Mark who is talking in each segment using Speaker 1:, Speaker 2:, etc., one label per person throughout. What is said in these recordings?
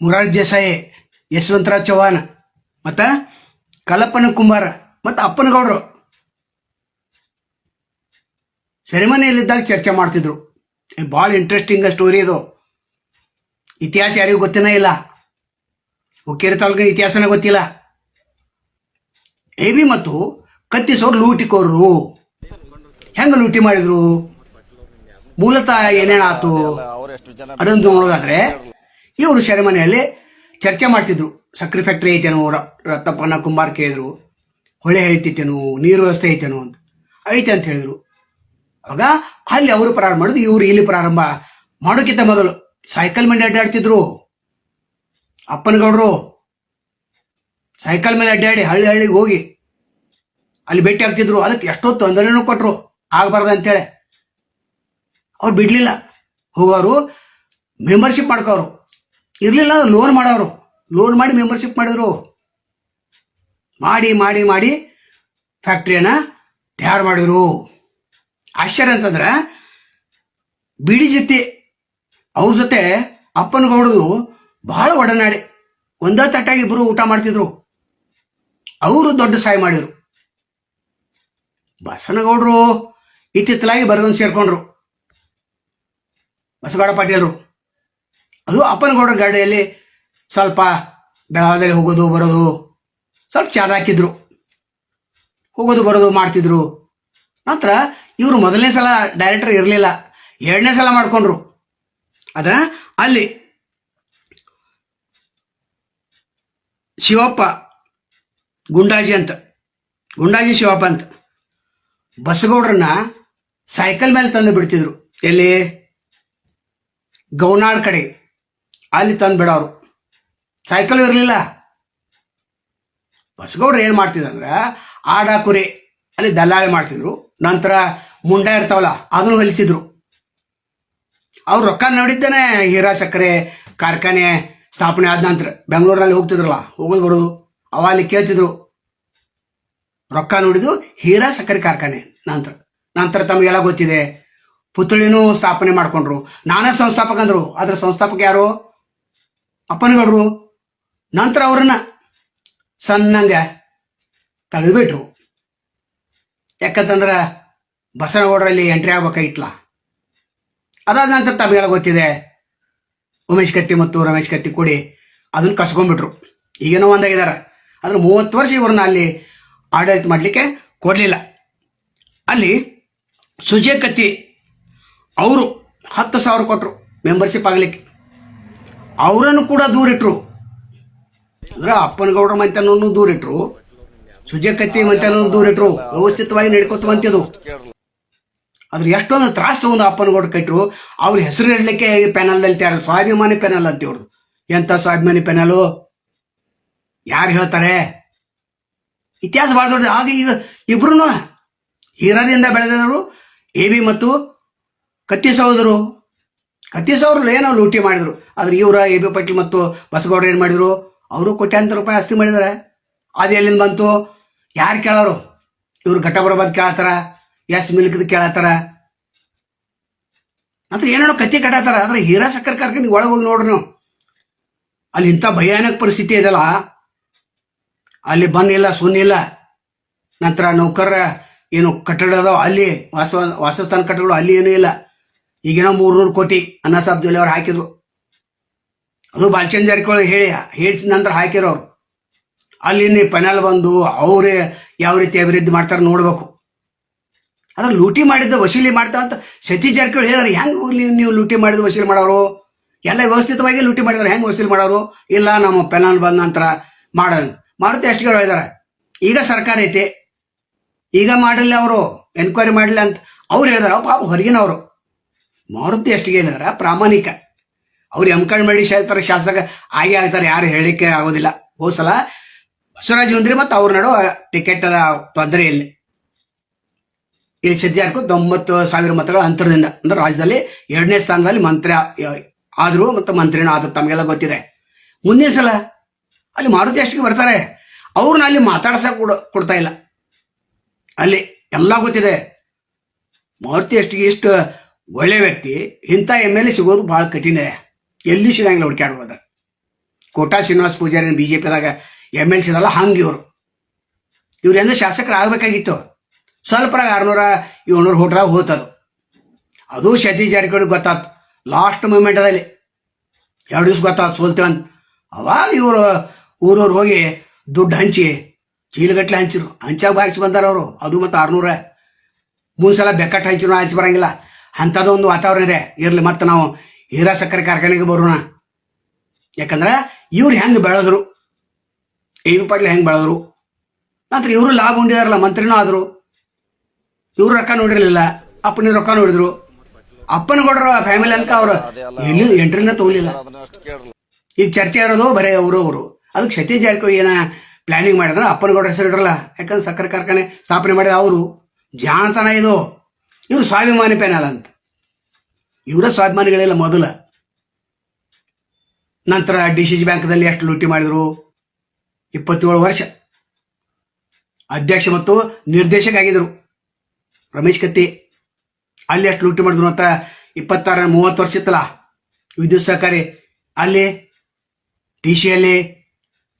Speaker 1: ಮುರಾರ್ಜಿ ದೇಸಾಯಿ ಯಶವಂತರಾಜ್ ಚೌಹಾಣ್, ಮತ್ತು ಕಲ್ಲಪ್ಪನ ಕುಂಬಾರ, ಮತ್ತು ಅಪ್ಪನಗೌಡರು ಸೆರೆಮನೆಯಲ್ಲಿದ್ದಾಗ ಚರ್ಚೆ ಮಾಡ್ತಿದ್ರು. ಭಾಳ ಇಂಟ್ರೆಸ್ಟಿಂಗ್ ಸ್ಟೋರಿ ಇದು. ಇತಿಹಾಸ ಯಾರಿಗೂ ಗೊತ್ತಿನ ಇಲ್ಲ. ಹುಕ್ಕೇರಿ ತಾಲೂಕಿನ ಇತಿಹಾಸನೇ ಗೊತ್ತಿಲ್ಲ. ಎ ಬಿ ಮತ್ತು ಕತ್ತಿಸೋರು ಲೂಟಿಕೋರು ಹೆಂಗೆ ಲೂಟಿ ಮಾಡಿದ್ರು? ಮೂಲತಃ ಏನೇನಾಯ್ತು ಅದೊಂದು ನೋಡೋದಾದ್ರೆ ಇವರು ಸೆರೆಮನೆಯಲ್ಲಿ ಚರ್ಚೆ ಮಾಡ್ತಿದ್ರು. ಸಕ್ಕರೆ ಫ್ಯಾಕ್ಟ್ರಿ ಐತೇನೋ ರತ್ನಪ್ಪನ ಕುಂಬಾರ್ ಕೇಳಿದ್ರು. ಹೊಳೆ ಐತಿತ್ತೇನೋ ನೀರು ವ್ಯವಸ್ಥೆ ಐತೇನೋ ಅಂತ. ಐತೆ ಅಂತ ಹೇಳಿದ್ರು. ಅವಾಗ ಅಲ್ಲಿ ಅವರು ಪ್ರಾರಂಭ ಮಾಡಿದ್ರು. ಇವರು ಇಲ್ಲಿ ಪ್ರಾರಂಭ ಮಾಡೋಕ್ಕಿಂತ ಮೊದಲು ಸೈಕಲ್ ಮೇಲೆ ಅಡ್ಡಾಡ್ತಿದ್ರು. ಅಪ್ಪನಗೌಡರು ಸೈಕಲ್ ಮೇಲೆ ಅಡ್ಡಾಡಿ ಹಳ್ಳಿ ಹಳ್ಳಿಗೆ ಹೋಗಿ ಅಲ್ಲಿ ಭೇಟಿ ಆಗ್ತಿದ್ರು. ಅದಕ್ಕೆ ಎಷ್ಟೋ ತೊಂದರೆನೂ ಕೊಟ್ರು. ಆಗಬಾರ್ದು ಅಂತೇಳಿ. ಅವ್ರು ಬಿಡ್ಲಿಲ್ಲ. ಹೋಗೋರು ಮೆಂಬರ್ಶಿಪ್ ಮಾಡ್ಕೋರು. ಇರ್ಲಿಲ್ಲ ಲೋನ್ ಮಾಡೋರು. ಲೋನ್ ಮಾಡಿ ಮೆಂಬರ್ಶಿಪ್ ಮಾಡಿದ್ರು. ಮಾಡಿ ಮಾಡಿ ಮಾಡಿ ಫ್ಯಾಕ್ಟ್ರಿಯನ್ನ ತಯಾರು ಮಾಡಿದ್ರು. ಆಶ್ಚರ್ಯ ಅಂತಂದ್ರೆ ಬಿಡಿ ಜೊತೆ ಅವ್ರ ಜೊತೆ ಅಪ್ಪನಗೌಡದು ಬಹಳ ಒಡನಾಡಿ ಒಂದೇ ತಟ್ಟಾಗಿ ಇಬ್ಬರು ಊಟ ಮಾಡ್ತಿದ್ರು. ಅವರು ದೊಡ್ಡ ಸಹಾಯ ಮಾಡಿದ್ರು. ಬಸನಗೌಡರು ಇತ್ತಿತ್ತಲಾಗಿ ಬರಗನ್ ಸೇರ್ಕೊಂಡ್ರು. ಬಸಗೌಡ ಪಾಟೀಲರು. ಅದು ಅಪ್ಪನಗೌಡರ ಗಾಡಿಯಲ್ಲಿ ಸ್ವಲ್ಪ ಬೆಳಗಾವದಲ್ಲಿ ಹೋಗೋದು, ಬರೋದು, ಸ್ವಲ್ಪ ಚಾದ ಹಾಕಿದ್ರು. ಹೋಗೋದು, ಬರೋದು ಮಾಡ್ತಿದ್ರು. ನಂತರ ಇವರು ಮೊದಲನೇ ಸಲ ಡೈರೆಕ್ಟರ್ ಇರಲಿಲ್ಲ. ಎರಡನೇ ಸಲ ಮಾಡ್ಕೊಂಡ್ರು. ಅದ ಅಲ್ಲಿ ಶಿವಪ್ಪ, ಗುಂಡಾಜಿ ಅಂತ, ಗುಂಡಾಜಿ ಶಿವಪ್ಪ ಅಂತ ಬಸಗೌಡ್ರನ್ನ ಸೈಕಲ್ ಮೇಲೆ ತಂದು ಬಿಡ್ತಿದ್ರು. ಎಲ್ಲಿ? ಗೌನಾಳ್ ಕಡೆ. ಅಲ್ಲಿ ತಂದು ಬಿಡೋರು. ಸೈಕಲ್ ಇರಲಿಲ್ಲ. ಬಸಗೌಡ್ರು ಏನು ಮಾಡ್ತಿದ್ರಂದ್ರೆ ಆಡ ಕುರಿ ಅಲ್ಲಿ ದಲ್ಲಾಳಿ ಮಾಡ್ತಿದ್ರು. ನಂತರ ಮುಂಡ ಇರ್ತಾವಲ್ಲ, ಅದನ್ನು ಹೊಲಿತಿದ್ರು. ಅವ್ರು ರೊಕ್ಕ ನೋಡಿದ್ದೇನೆ, ಹೀರಾ ಸಕ್ಕರೆ ಕಾರ್ಖಾನೆ ಸ್ಥಾಪನೆ ಆದ ನಂತರ. ಬೆಂಗಳೂರಿನಲ್ಲಿ ಹೋಗ್ತಿದ್ರಲ್ಲ, ಹೋಗೋದು ಬರೋದು. ಅವ ಅಲ್ಲಿ ಕೇಳ್ತಿದ್ರು. ರೊಕ್ಕ ನೋಡಿದ್ದು ಹೀರಾ ಸಕ್ಕರೆ ಕಾರ್ಖಾನೆ ನಂತರ. ನಂತರ ತಮಗೆಲ್ಲ ಗೊತ್ತಿದೆ. ಪುತ್ಳಿನೂ ಸ್ಥಾಪನೆ ಮಾಡ್ಕೊಂಡ್ರು. ನಾನೇ ಸಂಸ್ಥಾಪಕ ಅಂದ್ರು. ಅದ್ರ ಸಂಸ್ಥಾಪಕ ಯಾರು? ಅಪ್ಪನಗೌಡ್ರು ನಂತರ ಅವ್ರನ್ನ ಸಣ್ಣಂಗೆ ತೆಗೆದುಬಿಟ್ರು ಯಾಕಂತಂದ್ರೆ ಬಸನಗೌಡರಲ್ಲಿ ಎಂಟ್ರಿ ಆಗ್ಬೇಕಾಗಿತ್ತಲ್ಲ ಅದಾದ ನಂತರ ತಮಗೆಲ್ಲ ಗೊತ್ತಿದೆ. ಉಮೇಶ್ ಕತ್ತಿ ಮತ್ತು ರಮೇಶ್ ಕತ್ತಿ ಕೂಡಿ ಅದನ್ನು ಕಸ್ಕೊಂಡ್ಬಿಟ್ರು. ಈಗೇನೋ ಒಂದಾಗಿದ್ದಾರೆ ಆದ್ರೆ ಮೂವತ್ತು ವರ್ಷ ಇವ್ರನ್ನ ಅಲ್ಲಿ ಆಡಳಿತ ಮಾಡಲಿಕ್ಕೆ ಕೊಡಲಿಲ್ಲ. ಅಲ್ಲಿ ಸುಜಯ್ ಕತ್ತಿ ಅವರು ಹತ್ತು ಸಾವಿರ ಕೊಟ್ಟರು ಮೆಂಬರ್ಶಿಪ್ ಆಗಲಿಕ್ಕೆ. ಅವರನ್ನು ಕೂಡ ದೂರಿಟ್ರು ಅಂದ್ರೆ ಅಪ್ಪನಗೌಡರ ಮಂತನನ್ನು ದೂರಿಟ್ರು ಸುಜಕತ್ತಿ ಕತ್ತಿ ಮಂತನೂ ದೂರಿಟ್ರು ವ್ಯವಸ್ಥಿತವಾಗಿ ನಡ್ಕೋತ ಬಂತಿದ್ದು ಅದ್ರ ಎಷ್ಟೊಂದು ತ್ರಾಸ ತಗೊಂಡು ಅಪ್ಪನಗೌಡ ಕಟ್ಟರು ಅವ್ರ ಹೆಸರು ಇಡಲಿಕ್ಕೆ ಪ್ಯಾನಲ್ದಲ್ಲಿ ತಯಾರ ಸ್ವಾಭಿಮಾನಿ ಪ್ಯಾನಲ್ ಅಂತ ಇವ್ರದ್ದು ಎಂಥ ಸ್ವಾಭಿಮಾನಿ ಪೆನಲು ಯಾರು ಹೇಳ್ತಾರೆ? ಇತಿಹಾಸ ಭಾಳ ದೊಡ್ಡದು. ಆಗ ಈಗ ಇಬ್ರು ಹೀರಾದಿಂದ ಬೆಳೆದವರು ಎ ಬಿ ಮತ್ತು ಕತ್ತಿ ಸಹೋದರು ಕತ್ತಿ ಸಾವಿರ ಏನೋ ಲೂಟಿ ಮಾಡಿದ್ರು. ಆದ್ರೆ ಇವರ ಎ ಬಿ ಪಾಟೀಲ್ ಮತ್ತು ಬಸಗೌಡರು ಏನು ಮಾಡಿದ್ರು? ಅವರು ಕೋಟ್ಯಾಂತರ ರೂಪಾಯಿ ಆಸ್ತಿ ಮಾಡಿದ್ದಾರೆ. ಅದು ಎಲ್ಲಿಂದ ಬಂತು? ಯಾರು ಕೇಳೋರು? ಇವ್ರು ಘಟಬರಬಾದ್ ಕೇಳತ್ತಾರ? ಎಸ್ ಮಿಲ್ಕದ ಕೇಳತ್ತಾರ? ಅಂದ್ರೆ ಏನೇನೋ ಕತ್ತಿ ಕಟ್ಟತ್ತಾರ ಆದ್ರೆ ಹೀರಾ ಸಕ್ಕರೆ ಕಾರ್ಖಾನೆ ಒಳಗೆ ಹೋಗಿ ನೋಡ್ರಿ ನೀವು. ಅಲ್ಲಿ ಇಂಥ ಭಯಾನಕ ಪರಿಸ್ಥಿತಿ ಇದೆಯಲ್ಲ? ಅಲ್ಲಿ ಬಂದಿಲ್ಲ ಸುನ್ನಿಲ್ಲ ನಂತರ ನೌಕರ ಏನು ಕಟ್ಟಡ ಅದಾವ, ಅಲ್ಲಿ ವಾಸ, ವಾಸಸ್ಥಾನ ಕಟ್ಟಡಗಳು ಅಲ್ಲಿ ಏನೂ ಇಲ್ಲ. ಈಗೇನೋ ಮೂರ್ನೂರು ಕೋಟಿ ಅನ್ನ ಜೊಲ್ಲೆ ಅವ್ರು ಹಾಕಿದ್ರು. ಅದು ಬಾಲಚಂದ್ರ ಜಾರಕಿಹೊಳಿ ಹೇಳಿ ಹೇಳಿದ ನಂತರ ಹಾಕಿರೋರು ಅಲ್ಲಿ ಪೆನಲ್ ಬಂದು ಅವರೇ ಯಾವ ರೀತಿ ಅಭಿವೃದ್ಧಿ ಮಾಡ್ತಾರೆ ನೋಡ್ಬೇಕು. ಅದ್ರ ಲೂಟಿ ಮಾಡಿದ್ದು ವಸೂಲಿ ಮಾಡ್ತಾ ಅಂತ ಸತೀಶ್ ಜಾರಕಿಹೊಳಿ ಹೇಳಿದ್ರೆ, ಹೆಂಗೆ ನೀವು ಲೂಟಿ ಮಾಡಿದ ವಸೂಲಿ ಮಾಡೋರು? ಎಲ್ಲ ವ್ಯವಸ್ಥಿತವಾಗಿ ಲೂಟಿ ಮಾಡಿದ್ರೆ, ಹೆಂಗೆ ವಸೂಲಿ ಮಾಡೋರು? ಇಲ್ಲ, ನಮ್ಮ ಪೆನಲ್ ಬಂದ ನಂತರ ಮಾಡೋದು ಮಾರುತಿ ಅಷ್ಟಿಗೆ ಹೇಳಿದಾರೆ? ಈಗ ಸರ್ಕಾರ ಐತಿ. ಈಗ ಮಾಡಿಲ್ಲ ಅವರು, ಎನ್ಕ್ವೈರಿ ಮಾಡಲಿ ಅಂತ. ಅವ್ರು ಹೇಳಿದಾರೆ ಪಾಪ ಹೊರಗಿನವರು. ಮಾರುತಿ ಅಷ್ಟಿಗೆ ಏನಂದ್ರೆ ಪ್ರಾಮಾಣಿಕ. ಅವ್ರು ಎಂ ಕಣ್ ಮಾಡಿ ಶಾಸ್ತ್ರ ಶಾಸಕ ಆಗಿ ಆಗ್ತಾರೆ ಯಾರು ಹೇಳಿಕೆ ಆಗೋದಿಲ್ಲ. ಹೋಸಲ ಸಲ ಬಸವರಾಜ್ ಅಂದ್ರೆ ಮತ್ತೆ ಅವ್ರ ನಡುವ ಟಿಕೆಟ್ ತೊಂದರೆ ಇಲ್ಲಿ ಇಲ್ಲಿ ಸದ್ಯಕ್ಕೂ ತೊಂಬತ್ತು ಸಾವಿರ ಮತಗಳ ಅಂತರದಿಂದ, ಅಂದ್ರೆ ರಾಜ್ಯದಲ್ಲಿ ಎರಡನೇ ಸ್ಥಾನದಲ್ಲಿ ಮಂತ್ರಿ ಆದ್ರು ಮತ್ತು ಮಂತ್ರಿನೂ ಆದ್ರು, ತಮಗೆಲ್ಲ ಗೊತ್ತಿದೆ. ಮುಂದಿನ ಸಲ ಅಲ್ಲಿ ಮಾರುತಿ ಅಷ್ಟಿಗೆ ಬರ್ತಾರೆ. ಅವ್ರನ್ನ ಅಲ್ಲಿ ಮಾತಾಡ್ಸ ಕೂಡ ಕೊಡ್ತಾ ಇಲ್ಲ. ಅಲ್ಲಿ ಎಲ್ಲ ಗೊತ್ತಿದೆ. ಮಾರುತಿ ಅಷ್ಟಿಗೆ ಇಷ್ಟು ಒಳ್ಳೆ ವ್ಯಕ್ತಿ, ಇಂಥ ಎಂ ಎಲ್ ಎ ಸಿಗೋದು ಭಾಳ ಕಠಿಣ. ಎಲ್ಲಿ ಸಿಗಂಗಿಲ್ಲ ಹುಡುಕ್ಯಾಡ್ಬೋದ ಕೋಟಾ ಶ್ರೀನಿವಾಸ ಪೂಜಾರಿ ಬಿ ಜೆ ಪಿದಾಗ ಎಂ ಎಲ್ ಸಿ ಇದಲ್ಲ ಹಂಗೆ ಇವರು. ಇವ್ರು ಎಂದ ಶಾಸಕರು ಆಗಬೇಕಾಗಿತ್ತು. ಸ್ವಲ್ಪ ಆರ್ನೂರ ಏಳ್ನೂರು ಹೋಟ್ರಾಗ ಹೋತದು. ಅದು ಸತೀಶ್ ಜಾರಕಿಹೊಳಿ ಗೊತ್ತಾತು. ಲಾಸ್ಟ್ ಮೂಮೆಂಟದಲ್ಲಿ ಎರಡು ದಿವ್ಸ ಗೊತ್ತಾತು ಅಂತ. ಅವಾಗ ಇವರು ಊರವ್ರು ಹೋಗಿ ದುಡ್ಡು ಹಂಚಿ, ಚೀಲಗಟ್ಲೆ ಹಂಚಿರು ಹಂಚಾಗ ಬಾರಿಸಿ ಬಂದಾರ ಅವರು. ಅದು ಮತ್ತು ಆರ್ನೂರ. ಮೂರು ಸಲ ಬೆಕ್ಕಟ್ಟು ಹಂಚಿರು ಆಚೆ ಬರಂಗಿಲ್ಲ. ಅಂಥದ್ದು ಒಂದು ವಾತಾವರಣ ಇದೆ. ಇರಲಿ, ಮತ್ತೆ ನಾವು ಹೀರಾ ಸಕ್ಕರೆ ಕಾರ್ಖಾನೆಗೆ ಬರೋಣ. ಯಾಕಂದ್ರೆ ಇವ್ರು ಹೆಂಗೆ ಬೆಳೆದ್ರು? ಎ ವಿ ಪಾಟೀಲ್ ಹೆಂಗೆ ಬೆಳೆದ್ರು? ನಂತರ ಇವರು ಲಾಭ ಉಂಡಿದಾರಲ್ಲ, ಮಂತ್ರಿನೂ ಆದರು. ಇವರು ರೊಕ್ಕ ನೋಡಿರಲಿಲ್ಲ ಅಪ್ಪನ ರೊಕ್ಕ ನೋಡಿದ್ರು. ಅಪ್ಪನ ಕೊಡ್ರ ಫ್ಯಾಮಿಲಿ ಅಂತ ಅವರು ಎಲ್ಲಿ ಎಂಟ್ರಿನ ತಗೊಲಿಲ್ಲ ಈಗ ಚರ್ಚೆ ಇರೋದು ಬರೀ ಅವರು ಅವರು ಅದಕ್ಕೆ ಕ್ಷತಿ ಜಾರಕಿಹೊಳಿ ಏನ ಪ್ಲಾನಿಂಗ್ ಮಾಡಿದ್ರೆ ಅಪ್ಪನ ಹೆಸರು ಇಡ್ರಲ್ಲ ಯಾಕಂದ್ರೆ ಸಕ್ಕರೆ ಕಾರ್ಖಾನೆ ಸ್ಥಾಪನೆ ಮಾಡಿದ ಅವರು. ಜಾಣತನ ಇದು. ಇವರು ಸ್ವಾಭಿಮಾನಿ ಪ್ಯಾನಲ್ ಅಂತ. ಇವರ ಸ್ವಾಭಿಮಾನಿಗಳಿಲ್ಲ ಮೊದಲ. ನಂತರ ಡಿ ಸಿ ಜಿ ಬ್ಯಾಂಕ್ದಲ್ಲಿ ಎಷ್ಟು ಲೂಟಿ ಮಾಡಿದ್ರು. ಇಪ್ಪತ್ತೇಳು ವರ್ಷ. ಅಧ್ಯಕ್ಷ ಮತ್ತು ನಿರ್ದೇಶಕ ಆಗಿದ್ರು ರಮೇಶ್ ಕತ್ತಿ. ಅಲ್ಲಿ ಎಷ್ಟು ಲೂಟಿ ಮಾಡಿದ್ರು ಅಂತ ಇಪ್ಪತ್ತಾರ ಮೂವತ್ತು ವರ್ಷ ಇತ್ತಲ್ಲ. ವಿದ್ಯುತ್ ಸಹಕಾರಿ. ಅಲ್ಲಿ ಟಿ ಸಿಯಲ್ಲಿ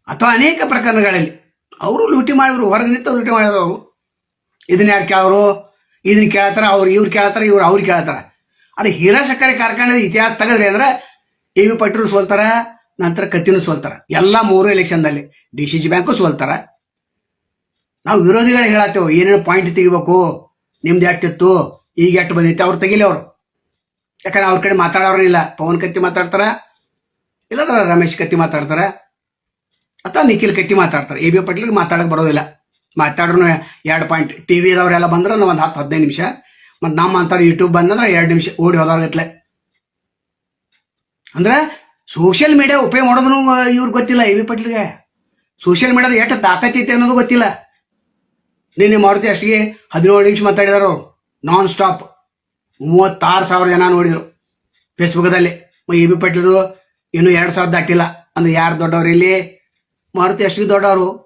Speaker 1: ಅಥವಾ ಅನೇಕ ಪ್ರಕರಣಗಳಲ್ಲಿ. ಅವರು ಲೂಟಿ ಮಾಡಿದ್ರು. ಹೊರಗೆ ನಿಂತು ಲೂಟಿ ಮಾಡಿದ್ರು ಅವರು. ಇದನ್ನ ಯಾರು ಕೇಳೋರು? ಇದನ್ನ ಕೇಳ್ತಾರ, ಅವ್ರು ಇವ್ರು ಕೇಳ್ತಾರ, ಇವ್ರು ಅವ್ರು ಕೇಳ್ತಾರ. ಅದು ಹೀರಾ ಸಕ್ಕರೆ ಕಾರ್ಖಾನೆ ಇತಿಹಾಸ ತೆಗೆದ್ರಿ ಅಂದ್ರೆ ಎ ವಿ ಪಟ್ರು ಸೋಲ್ತಾರ, ನಂತರ ಕತ್ತಿನೂ ಸೋಲ್ತಾರ. ಎಲ್ಲ ಮೂರು ಎಲೆಕ್ಷನ್ದಲ್ಲಿ ಡಿ ಸಿ ಜಿ ಬ್ಯಾಂಕು ಸೋಲ್ತಾರ. ನಾವು ವಿರೋಧಿಗಳು ಹೇಳತ್ತೇವೆ, ಏನೇನು ಪಾಯಿಂಟ್ ತೆಗಿಬೇಕು, ನಿಮ್ದು ಎಷ್ಟಿತ್ತು ಈಗ ಎಷ್ಟು ಬಂದಿತ್ತು ಅವ್ರು ತೆಗಿಲಿ ಅವರು. ಯಾಕಂದ್ರೆ ಅವ್ರ ಕಡೆ ಮಾತಾಡೋರಿಲ್ಲ ಪವನ್ ಕತ್ತಿ ಮಾತಾಡ್ತಾರ, ಇಲ್ಲದ್ರ ರಮೇಶ್ ಕತ್ತಿ ಮಾತಾಡ್ತಾರ, ಅಥವಾ ನಿಖಿಲ್ ಕತ್ತಿ ಮಾತಾಡ್ತಾರೆ. ಎ ಬಿ ಪಟೇಲ್ಗೆ ಮಾತಾಡಕ್ಕೆ ಬರೋದಿಲ್ಲ. ಮಾತಾಡ್ರು ಎರಡು ಪಾಯಿಂಟ್ ಟಿ ವಿದವರೆಲ್ಲ ಬಂದ್ರೆ ಒಂದು ಹತ್ತು ಹದಿನೈದು ನಿಮಿಷ. ಮತ್ತು ನಮ್ಮ ಅಂತಾರೆ ಯೂಟ್ಯೂಬ್ ಬಂದಂದ್ರೆ ಎರಡು ನಿಮಿಷ ಓಡಿ ಹೋದವ್ರಗತ್ಲೆ. ಅಂದ್ರೆ ಸೋಷಿಯಲ್ ಮೀಡಿಯಾ ಉಪಯೋಗ ಮಾಡೋದನ್ನು ಇವ್ರಿಗೆ ಗೊತ್ತಿಲ್ಲ ಎ ಪಟ್ಲಿಗೆ. ಸೋಷಿಯಲ್ ಮೀಡಿಯಾದ ಎಷ್ಟು ತಾಕತ್ತೈತೆ ಅನ್ನೋದು ಗೊತ್ತಿಲ್ಲ. ನಿನ್ನೆ ಮಾರುತಿ ಅಷ್ಟಿಗೆ ಹದಿನೇಳು ನಿಮಿಷ ಮಾತಾಡಿದಾರ ನಾನ್ ಸ್ಟಾಪ್ ಮೂವತ್ತಾರು ಸಾವಿರ ಜನ ನೋಡಿದ್ರು. ಫೇಸ್ಬುಕ್ದಲ್ಲಿ ಎ ಬಿ ಪಟೇಲರು ಇನ್ನೂ ಎರಡು ಸಾವಿರ ದಾಟಿಲ್ಲ. ಅಂದ್ರೆ ಯಾರು ದೊಡ್ಡವ್ರು ಇಲ್ಲಿ? ಮಾರುತಿ ಅಷ್ಟಿಗೆ ದೊಡ್ಡವರು.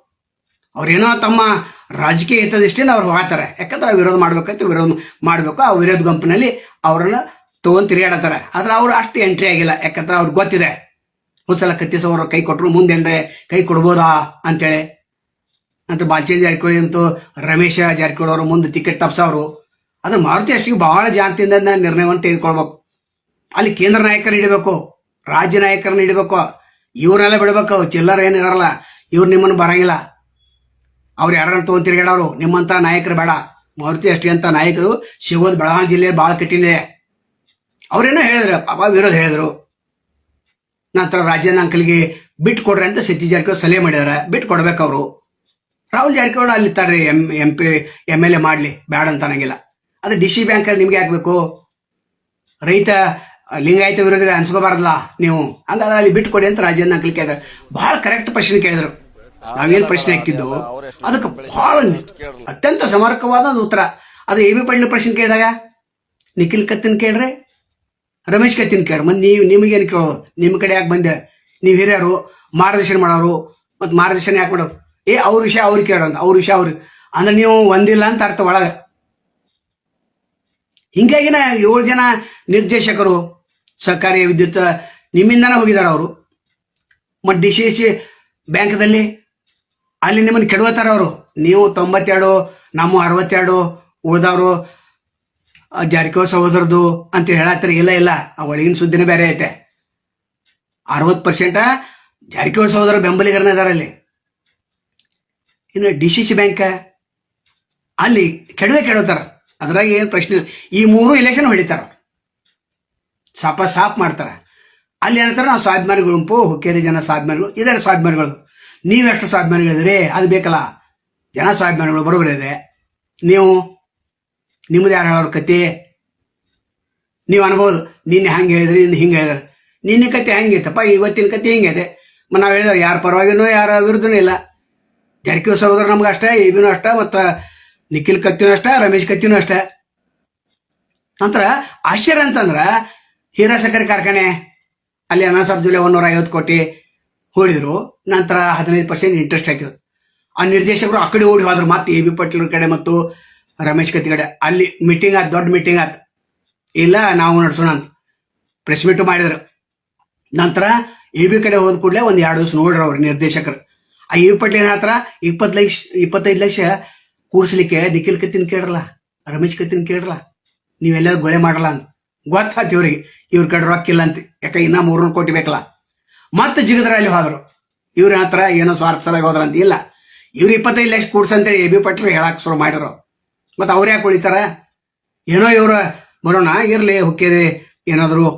Speaker 1: ಅವ್ರೇನೋ ತಮ್ಮ ರಾಜಕೀಯ ಹಿತದೃಷ್ಟಿಯಿಂದ ಅವ್ರು ಹೋಗ್ತಾರೆ ಯಾಕಂದ್ರೆ ವಿರೋಧ ಮಾಡ್ಬೇಕಂತ ವಿರೋಧ ಮಾಡಬೇಕು. ಆ ವಿರೋಧ ಗುಂಪಿನಲ್ಲಿ ಅವರನ್ನು ತಗೊಂಡ್ ತಿರುಗಾಡತಾರೆ ಆದ್ರೆ ಅವ್ರು ಅಷ್ಟು ಎಂಟ್ರಿ ಆಗಿಲ್ಲ. ಯಾಕಂದ್ರೆ ಅವ್ರಿಗೆ ಗೊತ್ತಿದೆ. ಒಂದ್ಸಲ ಕತ್ತಿಸೋರು ಕೈ ಕೊಟ್ಟರು ಮುಂದೆ ಕೈ ಕೊಡ್ಬೋದಾ ಅಂತೇಳಿ. ಅಂತ ಬಾಲ್ಚಂದ್ ಜಾರಕಿಹೊಳಿ ಅಂತೂ ರಮೇಶ ಜಾರಕಿಹೊಳಿ ಅವರು ಮುಂದೆ ಟಿಕೆಟ್ ತಪ್ಸವ್ರು ಅದು ಮಾರುತಿ ಅಷ್ಟಿಗೆ ಬಹಳ ಜಾಂತಿಯಿಂದ ನಿರ್ಣಯವನ್ನು ತೆಗೆದುಕೊಳ್ಬೇಕು. ಅಲ್ಲಿ ಕೇಂದ್ರ ನಾಯಕರು ಇಡಬೇಕು ರಾಜ್ಯ ನಾಯಕರನ್ನ ಇಡಬೇಕು ಇವ್ರನ್ನೆಲ್ಲ ಬಿಡಬೇಕು. ಚಿಲ್ಲರ್ ಏನಿರಲ್ಲ. ಇವ್ರು ನಿಮ್ಮನ್ನು ಬರಂಗಿಲ್ಲ. ಅವ್ರು ಯಾರನ್ನ ತಗೊಂಡ್ ಹೇಳೋರು ನಿಮ್ಮಂತ ನಾಯಕರು ಬೇಡ. ಮಾರುತಿ ಅಷ್ಟೇ ಅಂತ ನಾಯಕರು ಸಿಗೋದು ಬೆಳಗಾವಿ ಜಿಲ್ಲೆ ಭಾಳ ಕಠಿಣ. ಅವ್ರೇನೋ ಹೇಳಿದ್ರು, ಪಾಪ ವಿರೋಧ ಹೇಳಿದ್ರು. ನಂತರ ರಾಜೇಂದ್ರ ಅಂಕಲ್ಗೆ ಬಿಟ್ಟು ಕೊಡ್ರಿ ಅಂತ ಸತೀಶ್ ಜಾರಕಿಹೊಳಿ ಸಲಹೆ ಮಾಡಿದಾರೆ. ಬಿಟ್ಟು ಕೊಡ್ಬೇಕು ಅವರು. ರಾಹುಲ್ ಜಾರಕಿಹೊಳಿ ಅಲ್ಲಿ ತಾರ್ರಿ M M P M L A ಮಾಡಲಿ ಬೇಡ ಅಂತ ಅನ್ನಂಗಿಲ್ಲ. ಅದು ಡಿ ಸಿ ಬ್ಯಾಂಕ್ ನಿಮ್ಗೆ ಹಾಕ್ಬೇಕು. ರೈತ, ಲಿಂಗಾಯತ ವಿರೋಧಿ ಅನ್ಸ್ಕೋಬಾರ್ದಲ್ಲ ನೀವು. ಹಂಗಾದ್ರೆ ಅಲ್ಲಿ ಬಿಟ್ಟು ಕೊಡಿ ಅಂತ ರಾಜೇಂದ್ರ ಅಂಕಲ್ ಕೇಳಿದ್ರು. ಬಹಳ ಕರೆಕ್ಟ್ ಪ್ರಶ್ನೆ ಕೇಳಿದ್ರು. ನಾವೇನು ಪ್ರಶ್ನೆ ಹಾಕಿದ್ದು? ಅದಕ್ಕೆ ಬಹಳ ಅತ್ಯಂತ ಸಮರ್ಕವಾದ ಉತ್ತರ. ಅದು ಎ ಬಿ ಪಾಟೀಲ್ ಪ್ರಶ್ನೆ ಕೇಳಿದಾಗ? ನಿಖಿಲ್ ಕತ್ತಿನ ಕೇಳ್ರಿ? ರಮೇಶ್ ಕತ್ತಿನ ಕೇಳ್ರಿ. ಮತ್ತೆ ನೀವು ನಿಮಗೇನು ಕೇಳೋದು? ನಿಮ್ಮ ಕಡೆ ಯಾಕೆ ಬಂದೆ? ನೀವು ಹಿರಿಯರು ಮಾರ್ಗದರ್ಶನ ಮಾಡೋರು ಮತ್ತು ಮಾರ್ಗದರ್ಶನ ಯಾಕೆ ಮಾಡೋರು? ಏ ಅವ್ರ ವಿಷಯ ಅವ್ರಿಗೆ ಕೇಳೋ ಅಂತ. ಅವ್ರ ವಿಷಯ ಅವ್ರಿಗೆ ಅಂದ್ರೆ ನೀವು ಒಂದಿಲ್ಲ ಅಂತ ಅರ್ಥ ಒಳಗೆ. ಹಿಂಗಾಗಿನ ಏಳು ಜನ ನಿರ್ದೇಶಕರು ಸರ್ಕಾರಿ ವಿದ್ಯುತ್ ನಿಮ್ಮಿಂದನೇ ಹೋಗಿದ್ದಾರೆ ಅವರು. ಮತ್ತು ಡಿ ಸಿ ಸಿ ಬ್ಯಾಂಕ್ದಲ್ಲಿ ಅಲ್ಲಿ ನಿಮ್ಮನ್ನು ಕೆಡವತ್ತಾರ ಅವರು? ನೀವು ತೊಂಬತ್ತೆರಡು, ನಮ್ಮ ಅರವತ್ತೆರಡು, ಉಳಿದವರು ಜಾರಕಿಹೊಳಿ ಸಹೋದರದು ಅಂತ ಹೇಳತ್ತಾರೆ. ಇಲ್ಲ ಇಲ್ಲ, ಆ ಒಳಗಿನ ಸುದ್ದಿನೇ ಬೇರೆ ಐತೆ. ಅರವತ್ತು ಪರ್ಸೆಂಟ ಜಾರಕಿಹೊಳಿ ಸಹೋದರ ಬೆಂಬಲಿಗರನ್ನ ಇದಾರೆ ಅಲ್ಲಿ. ಇನ್ನು ಡಿ ಸಿ ಸಿ ಬ್ಯಾಂಕ್? ಅಲ್ಲಿ ಕೆಡವೆ ಕೆಡವತ್ತಾರ. ಅದ್ರಾಗ ಏನು ಪ್ರಶ್ನೆ ಇಲ್ಲ. ಈ ಮೂರು ಇಲೆಕ್ಷನ್ ಹೊಡಿತಾರ. ಸಾಪ, ಸಾಪ್ ಮಾಡ್ತಾರ. ಅಲ್ಲಿ ಏನಂತಾರೆ? ನಾವು ಸ್ವಾಭಿಮಾನಿ ಗುಂಪು, ಹುಕ್ಕೇರಿ ಜನ ಸ್ವಾಭಿಮಾನಿಗಳು. ಇದಾರೆ ಸ್ವಾಭಿಮಾನಿಗಳು. ನೀವೆಷ್ಟು ಸ್ವಾಭಿಮಾನಿಗಳಿದ್ರಿ ಅದು ಬೇಕಲ್ಲ. ಜನ ಸ್ವಾಭಿಮಾನಿಗಳು ಬರೋಬರ ಇದೆ ನೀವು, ನಿಮ್ಮದು ಯಾರು ಹೇಳೋರು ಕತೆ? ನೀವು ಅನ್ಬೋದು, ನಿನ್ನೆ ಹಂಗೆ ಹೇಳಿದ್ರಿ, ಇನ್ನು ಹಿಂಗೆ ಹೇಳಿದ್ರೆ. ನಿನ್ನೆ ಕತೆ ಹೆಂಗೈತಪ್ಪ ಇವತ್ತಿನ ಕತೆ ಹಿಂಗಿದೆ ಮತ್ತು ನಾವು ಹೇಳಿದ್ರೆ ಯಾರ ಪರವಾಗಿನೂ ಯಾರ ವಿರುದ್ಧನೂ ಇಲ್ಲ. ಜರ್ಕಿ ಸಹೋದರ ನಮ್ಗೆ ಅಷ್ಟೇ ಇವಿನೂ ಅಷ್ಟೇ, ಮತ್ತು ನಿಖಿಲ್ ಕತ್ತಿನೂ ಅಷ್ಟೇ, ರಮೇಶ್ ಕತ್ತಿನೂ ಅಷ್ಟೇ. ನಂತರ ಆಶ್ಚರ್ಯ ಅಂತಂದ್ರೆ ಹೀರಾ ಸಕ್ಕರೆ ಕಾರ್ಖಾನೆ, ಅಲ್ಲಿ ಅನಾಸಾಬ್ ಜಿಲ್ಲೆ ಒಂದೂರ ಐವತ್ತು ಕೋಟಿ ಹೂಡಿದ್ರು ನಂತರ ಹದಿನೈದು ಪರ್ಸೆಂಟ್ ಇಂಟ್ರೆಸ್ಟ್ ಹಾಕಿದ್ರು. ಆ ನಿರ್ದೇಶಕರು ಆ ಕಡೆ ಓಡಿ ಹೋದ್ರು. ಮತ್ತೆ ಎ ಬಿ ಪಾಟೀಲ್ ಕಡೆ ಮತ್ತು ರಮೇಶ್ ಕತ್ತಿ ಕಡೆ. ಅಲ್ಲಿ ಮೀಟಿಂಗ್ ಆಯ್ತು ದೊಡ್ಡ ಮೀಟಿಂಗ್ ಆಯ್ತು ಇಲ್ಲ, ನಾವು ನಡೆಸೋಣ ಅಂತ. ಪ್ರೆಸ್ ಮೀಟ್ ಮಾಡಿದ್ರು. ನಂತರ ಎ ಬಿ ಕಡೆ ಹೋದ ಕೂಡಲೇ ಒಂದು ಎರಡು ದಿವಸ ನೋಡ್ರಿ ಅವ್ರ ನಿರ್ದೇಶಕರು. ಆ ಎ ಬಿ ಪಟ್ಲಿ ಹತ್ರ ಇಪ್ಪತ್ತು ಲಕ್ಷ, ಇಪ್ಪತ್ತೈದು ಲಕ್ಷ ಕೂಡ್ಸ್ಲಿಕ್ಕೆ ನಿಖಿಲ್ ಕತ್ತಿನ ಕೇಳ್ರಲ್ಲ, ರಮೇಶ್ ಕತ್ತಿನ ಕೇಳ್ರಲ್ಲ ನೀವೆಲ್ಲ ಗೊಳೆ ಮಾಡಲ್ಲ ಅಂತ. ಗೊತ್ತಾಯ್ತು ಇವ್ರಿಗೆ. ಇವ್ರ ಕಡೆ ರೊಕ್ಕ ಇಲ್ಲ ಅಂತ. ಯಾಕೆ ಇನ್ನ ಮೂರ್ನೂರು ಕೋಟಿ ಬೇಕಲ್ಲ. ಮತ್ತೆ ಜಿಗದ್ರ ಅಲ್ಲಿ ಹೋದ್ರು. ಇವ್ರ ಹತ್ರ, ಏನೋ ಸ್ವಾರ್ಥ ಸಲಹೆ ಹೋದ್ರ ಅಂತ ಇಲ್ಲ. ಇವ್ರು ಇಪ್ಪತ್ತೈದು ಲಕ್ಷ ಕೂಡ್ಸ ಅಂತೇಳಿ ಎ ಬಿ ಪಟ್ರು ಹೇಳಕ್ ಶುರು ಮಾಡಿದ್ರು. ಮತ್ತೆ ಅವ್ರು ಯಾಕೆ ಉಳಿತಾರ? ಏನೋ ಇವ್ರ, ಬರೋಣ, ಇರ್ಲಿ, ಹುಕ್ಕೇರಿ, ಏನಾದ್ರು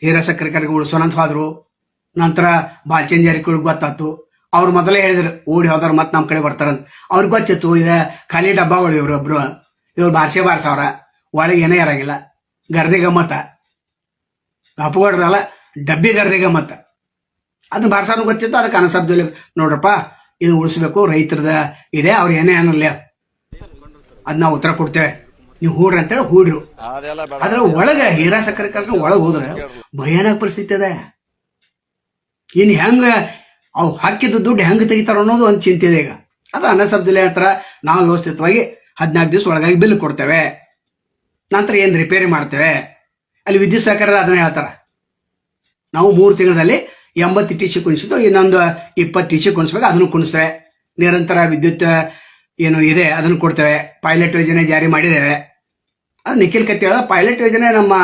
Speaker 1: ಹೀರ ಸಕ್ಕರೆ ಉಳಿಸೋಣ ಅಂತ ಹೋದ್ರು. ನಂತರ ಬಾಲ್ಚಂದ್ ಕೂಡ ಗೊತ್ತಾತು ಅವ್ರು ಮೊದಲೇ ಹೇಳಿದ್ರು, ಓಡಿ ಹೋದ್ರ ಮತ್ತೆ ನಮ್ಮ ಕಡೆ ಬರ್ತಾರಂತ ಅವ್ರಿಗೆ ಗೊತ್ತಿತ್ತು, ಇದ ಖಾಲಿ ಡಬ್ಬಗಳು ಇವ್ರೊಬ್ರು ಇವ್ರು ಬಾರ್ಸೆ ಬಾರ್ಸವ್ರ. ಒಳಗೆ ಏನೇ ಇರಂಗಿಲ್ಲ. ಗರ್ದೆ ಗಮ್ಮತ್ತ. ಅಪಗಡ್ದಲ್ಲ ಡಬ್ಬಿ ಗರ್ದೆ ಗಮ್ಮತ್ತ. ಅದನ್ನ ಬಾರ್ಸಾನು ಗೊತ್ತಿತ್ತು ಅದಕ್ಕೆ ಅನಸಬ್ದಲ್ಲಿ ನೋಡ್ರಪ್ಪ ಇದು ಉಳಿಸ್ಬೇಕು ರೈತರದ ಇದೆ ಅವ್ರ ಏನೇ ಅನ್ನಲ್ಲ. ಅದ್ ನಾವು ಉತ್ತರ ಕೊಡ್ತೇವೆ. ನೀವು ಹೂಡ್ರಿ ಅಂತೇಳಿ ಹೂಡ್ರು. ಅದ್ರ ಒಳಗ ಹೀರಾ ಸಕ್ಕರೆ ಕಲ್ಸ ಒಳಗೆ ಹೋದ್ರೆ ಭಯಾನಕ ಪರಿಸ್ಥಿತಿ ಅದ. ಇನ್ ಹೆಂಗ ಅವು ಹಾಕಿದ ದುಡ್ಡು ಹೆಂಗ್ ತೆಗಿತಾರ ಅನ್ನೋದು ಒಂದು ಚಿಂತೆ ಇದೆ ಈಗ. ಅದು ಅನ್ನಸಬ್ದಲ್ಲಿ ಹೇಳ್ತಾರ ನಾವು ವ್ಯವಸ್ಥಿತವಾಗಿ ಹದಿನಾಲ್ಕು ದಿವಸ ಒಳಗಾಗಿ ಬಿಲ್ ಕೊಡ್ತೇವೆ. ನಂತರ ಏನ್ ರಿಪೇರಿ ಮಾಡ್ತೇವೆ. ಅಲ್ಲಿ ವಿದ್ಯುತ್ ಸಹಕಾರದ ಅದನ್ನ ಹೇಳ್ತಾರ. ನಾವು ಮೂರು ತಿಂಗಳಲ್ಲಿ ಎಂಬತ್ತು ಟಿ ಸಿ ಕುಣಿಸಿದ್ದು, ಇನ್ನೊಂದು ಇಪ್ಪತ್ತು ಟಿ ಸಿ ಕುಣಿಸ್ಬೇಕು, ಅದನ್ನು ಕುಣಿಸ್ತೇವೆ. ನಿರಂತರ ವಿದ್ಯುತ್, ಏನು ಇದೆ, ಅದನ್ನು ಕೊಡ್ತೇವೆ. ಪೈಲಟ್ ಯೋಜನೆ ಜಾರಿ ಮಾಡಿದ್ದೇವೆ. ಅದು ನಿಖಿಲ್ ಕತ್ತಿ ಹೇಳೋದು ಪೈಲಟ್ ಯೋಜನೆ ನಮ್ಮ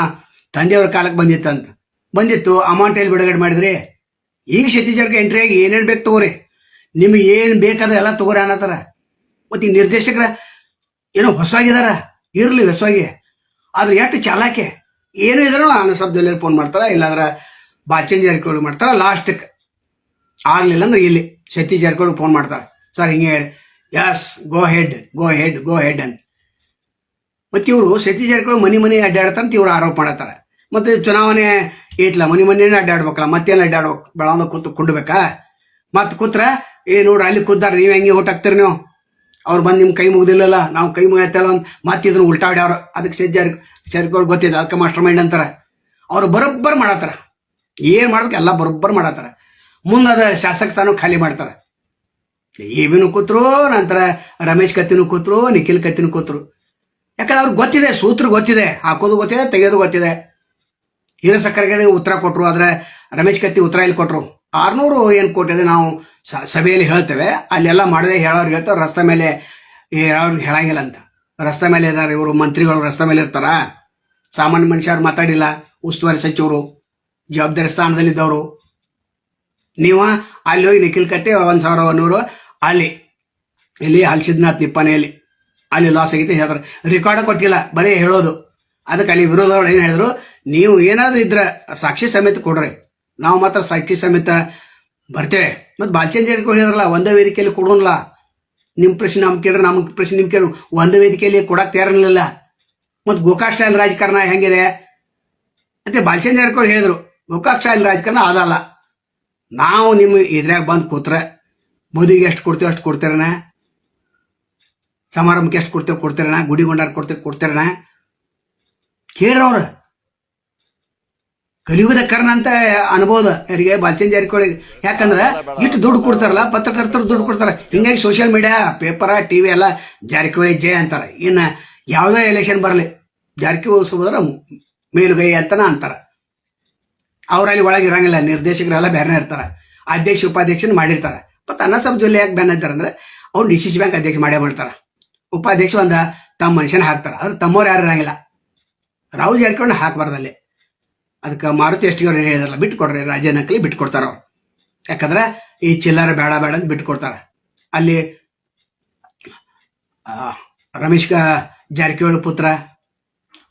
Speaker 1: ತಂದೆಯವ್ರ ಕಾಲಕ್ಕೆ ಬಂದಿತ್ತಂತ ಬಂದಿತ್ತು ಅಮೌಂಟ್ ಎಲ್ಲಿ ಬಿಡುಗಡೆ ಮಾಡಿದ್ರಿ? ಈಗ ಕ್ಷತಿಜರ್ಗೆ ಎಂಟ್ರಿ ಆಗಿ ಏನೇನು ಬೇಕು ತಗೋರಿ. ನಿಮ್ಗೆ ಏನು ಬೇಕಾದ್ರೆ ಎಲ್ಲ ತಗೋರಿ ಅನ್ನತ್ತಾರ. ಮತ್ತೆ ಈ ನಿರ್ದೇಶಕರ ಏನೋ ಹೊಸವಾಗಿದಾರ? ಇರ್ಲಿ ಹೊಸವಾಗಿ. ಆದ್ರೆ ಎಷ್ಟು ಚಾಲಾಕೆ? ಏನು ಇದ್ರೂ ಅನ್ನೋ ಶಬ್ದದಲ್ಲಿ ಫೋನ್ ಮಾಡ್ತಾರ? ಇಲ್ಲಾಂದ್ರೆ ಬಾಚನ್ ಜಾರಕಿಹೊಳಿ ಮಾಡ್ತಾರೆ ಲಾಸ್ಟ್ಗೆ. ಆಗ್ಲಿಲ್ಲ ಅಂದ್ರೆ ಇಲ್ಲಿ ಸತೀಶ್ ಜಾರಕಿಹೊಳಿ ಫೋನ್ ಮಾಡ್ತಾರೆ. ಸರ್ ಹಿಂಗೆ yes go ahead go ahead go ahead ಅಂತ. ಮತ್ತು ಇವರು ಸತೀಶ್ ಜಾರಕಿಹೊಳಿ ಮನಿ ಮನಿ ಅಡ್ಡಾಡ್ತಾರಂತ ಇವ್ರು ಆರೋಪ ಮಾಡತ್ತಾರ. ಮತ್ತು ಚುನಾವಣೆ ಐತ್ಲ, ಮನಿ ಮನಿನೇ ಅಡ್ಡಾಡ್ಬೇಕಲ್ಲ, ಮತ್ತೇನು ಅಡ್ಡಾಡ್ಬೇಕು? ಬೆಳಂದ ಕೂತು ಕುಂಡ್ಬೇಕಾ? ಮತ್ತೆ ಕೂತ್ರೆ, ಏ ನೋಡ್ರಿ, ಅಲ್ಲಿ ಕೂತಾರ, ನೀವು ಹೆಂಗೆ ಊಟ ಹಾಕ್ತೀರಿ ನೀವು? ಅವ್ರು ಬಂದು ನಿಮ್ಮ ಕೈ ಮುಗ್ದಿಲ್ಲಲ್ಲ, ನಾವು ಕೈ ಮುಗಿಯತ್ತಲ್ಲ ಅಂತ ಮತ್ತೆ ಇದನ್ನ ಉಲ್ಟಾ ಹೊಡ್ಯಾವ್ರು ಅದಕ್ಕೆ ಸಜ್ಜ ಜಾರಕಿಹೊಳಿ ಗೊತ್ತಿದೆ ಅದಕ್ಕೆ ಮಾಸ್ಟರ್ ಮೈಂಡ್ ಅಂತಾರೆ. ಅವ್ರು ಬರೋಬ್ಬರ್ ಮಾಡತ್ತಾರ. ಏನ್ ಮಾಡ್ಬೇಕು ಎಲ್ಲ ಬರೋಬ್ಬರ್ ಮಾಡತ್ತಾರ. ಮುಂದದ ಶಾಸಕ ಸ್ಥಾನ ಖಾಲಿ ಮಾಡ್ತಾರ. ಎಬಿನು ಕೂತ್ರು, ನಂತರ ರಮೇಶ್ ಕತ್ತಿನೂ ಕೂತ್ರು, ನಿಖಿಲ್ ಕತ್ತಿನೂ ಕೂತ್ರು. ಯಾಕಂದ್ರೆ ಅವ್ರಿಗೆ ಗೊತ್ತಿದೆ, ಸೂತ್ರ ಗೊತ್ತಿದೆ, ಹಾಕೋದು ಗೊತ್ತಿದೆ, ತೆಗೆಯೋದು ಗೊತ್ತಿದೆ. ಹಿರ ಸಕ್ಕರೆಗೆ ಉತ್ತರ ಕೊಟ್ರು, ಆದ್ರೆ ರಮೇಶ್ ಕತ್ತಿ ಉತ್ತರ ಇಲ್ಲಿ ಕೊಟ್ರು? ಆರ್ನೂರು ಏನು ಕೊಟ್ಟಿದೆ ನಾವು ಸಭೆಯಲ್ಲಿ ಹೇಳ್ತೇವೆ, ಅಲ್ಲೆಲ್ಲ ಮಾಡದೆ ಹೇಳೋರು ಹೇಳ್ತಾರೆ, ರಸ್ತೆ ಮೇಲೆ ಹೇಳೋರ್ಗೆ ಹೇಳಂಗಿಲ್ಲ ಅಂತ. ರಸ್ತೆ ಮೇಲೆ ಇದಾರೆ ಇವರು, ಮಂತ್ರಿಗಳು ರಸ್ತೆ ಮೇಲೆ ಇರ್ತಾರ? ಸಾಮಾನ್ಯ ಮನುಷ್ಯರು ಮಾತಾಡಿಲ್ಲ, ಉಸ್ತುವಾರಿ ಸಚಿವರು. ಜವಾಬ್ದಾರಿ ಸ್ಥಾನದಲ್ಲಿದ್ದವರು. ನೀವು ಅಲ್ಲಿ ಹೋಗಿ ನಿಖಿಲ್ ಕಟ್ಟಿ, ಒಂದು ಸಾವಿರ ನೂರು ಅಲ್ಲಿ, ಇಲ್ಲಿ ಹಲ್ಸಿದ್ನಾಥ್ ನಿಪ್ಪನೆಯಲ್ಲಿ. ಅಲ್ಲಿ ಲಾಸ್ ಆಗಿತ್ತು, ಹೇಳ್ತಾರೆ. ರೆಕಾರ್ಡ್ ಕೊಟ್ಟಿಲ್ಲ, ಬರೀ ಹೇಳೋದು. ಅದಕ್ಕೆ ಅಲ್ಲಿ ವಿರೋಧಗಳು ಏನು ಹೇಳಿದ್ರು? ನೀವು ಏನಾದರೂ ಇದ್ರೆ ಸಾಕ್ಷಿ ಸಮೇತ ಕೊಡ್ರಿ. ನಾವು ಮಾತ್ರ ಸಾಕ್ಷಿ ಸಮೇತ ಬರ್ತೇವೆ. ಮತ್ತು ಬಾಲ್ಚಂದ್ ಜಾರಕಿಹೊಳಿ ಹೇಳಿದ್ರಲ್ಲ, ಒಂದೇ ವೇದಿಕೆಯಲ್ಲಿ ಕೊಡೋಲ್ಲ ನಿಮ್ಮ ಪ್ರಶ್ನೆ ನಮ್ ಕೇಳ್ರಿ ನಮ್ ಪ್ರಶ್ನೆ ನಿಮ್ ಕೇಳಿ ಒಂದೇ ವೇದಿಕೆಯಲ್ಲಿ ಕೊಡಕ್ಕೆ ತಯಾರಿರಲಿಲ್ಲ ಮತ್ತು ಗೋಕಾಕ್ ಸ್ಟೈಲ್ ರಾಜಕಾರಣ ಹೆಂಗಿದೆ? ಅಂತ ಬಾಲ್ಚಂದ್ ಜಾರಕಿಹೊಳಿ ಹೇಳಿದ್ರು ಗೋಕಾಕ್ ಇಲ್ಲ ರಾಜಕಾರಣ ಅದಲ್ಲ ನಾವು ನಿಮ್ಮ ಇದ್ರಾಗ ಬಂದು ಕೂತ್ರೆ, ಮದುವೆಗೆ ಎಷ್ಟು ಕೊಡ್ತೇವೆ ಅಷ್ಟು ಕೊಡ್ತೇರಣ ಸಮಾರಂಭಕ್ಕೆ ಎಷ್ಟು ಕೊಡ್ತೇವೆ ಕೊಡ್ತೀರಣ ಗುಡಿ ಗೊಂಡಾರ ಕೊಡ್ತೇವೆ ಕೊಡ್ತೇರಣ ಕೇಳ್ರವ್ರ. ಅವ್ರು ಕಾರಣ ಅಂತ ಅನ್ಬೋದು. ಯಾರಿಗೆ ಬಾಲ್ಚಂದ್ ಜಾರಕಿಹೊಳಿ ಯಾಕಂದ್ರೆ ಇಷ್ಟು ದುಡ್ಡು ಕೊಡ್ತಾರಲ್ಲ, ಪತ್ರಕರ್ತರು ದುಡ್ಡು ಕೊಡ್ತಾರೆ. ಹಿಂಗಾಗಿ ಸೋಷಿಯಲ್ ಮೀಡಿಯಾ ಪೇಪರ ಟಿವಿ ಎಲ್ಲ ಜಾರಕಿಹೊಳಿ ಜಯ ಅಂತಾರೆ. ಇನ್ನ ಯಾವುದೇ ಎಲೆಕ್ಷನ್ ಬರಲಿ, ಜಾರಕಿಹೊಳಿ ಮೇಲುಗೈ ಅಂತನ ಅಂತಾರ. ಅವ್ರಲ್ಲಿ ಒಳಗೆ ಇರಂಗಿಲ್ಲ. ನಿರ್ದೇಶಕರೆಲ್ಲ ಬೇರೆ ಇರ್ತಾರೆ. ಅಧ್ಯಕ್ಷ, ಉಪಾಧ್ಯಕ್ಷನ ಮಾಡಿರ್ತಾರೆ. ಮತ್ತೆ ಅನ್ನಸಬ್ ಜಿಲ್ಲೆ ಯಾಕೆ ಬ್ಯಾನ್ ಆಗ್ತಾರೆ ಅಂದ್ರೆ ಅವ್ರು ಡಿ ಸಿ ಸಿ ಬ್ಯಾಂಕ್ ಅಧ್ಯಕ್ಷ ಮಾಡೇ ಮಾಡ್ತಾರೆ. ಉಪಾಧ್ಯಕ್ಷ ಒಂದ ತಮ್ಮ ಮನುಷ್ಯನ ಹಾಕ್ತಾರೆ. ಆದ್ರೆ ತಮ್ಮವ್ರು ಯಾರು ಇರಂಗಿಲ್ಲ. ರಾಹುಲ್ ಜಾರಕಿಹೊಳಿ ಹಾಕಬಾರ್ದಲ್ಲಿ ಅದಕ್ಕೆ ಮಾರುತಿ ಎಷ್ಟಿಗೆ ಅವ್ರು ಹೇಳಿದಾರಲ್ಲ ಬಿಟ್ಟು ಕೊಡ್ರಿ ರಾಜ್ಯ ನಕಲಿ ಬಿಟ್ಟು ಕೊಡ್ತಾರ ಅವ್ರು. ಯಾಕಂದ್ರೆ ಈ ಚಿಲ್ಲರ ಬೇಡ ಬೇಡ ಅಂತ ಬಿಟ್ಟು ಕೊಡ್ತಾರೆ ಅಲ್ಲಿ ರಮೇಶ್ ಜಾರಕಿಹೊಳಿ ಪುತ್ರ,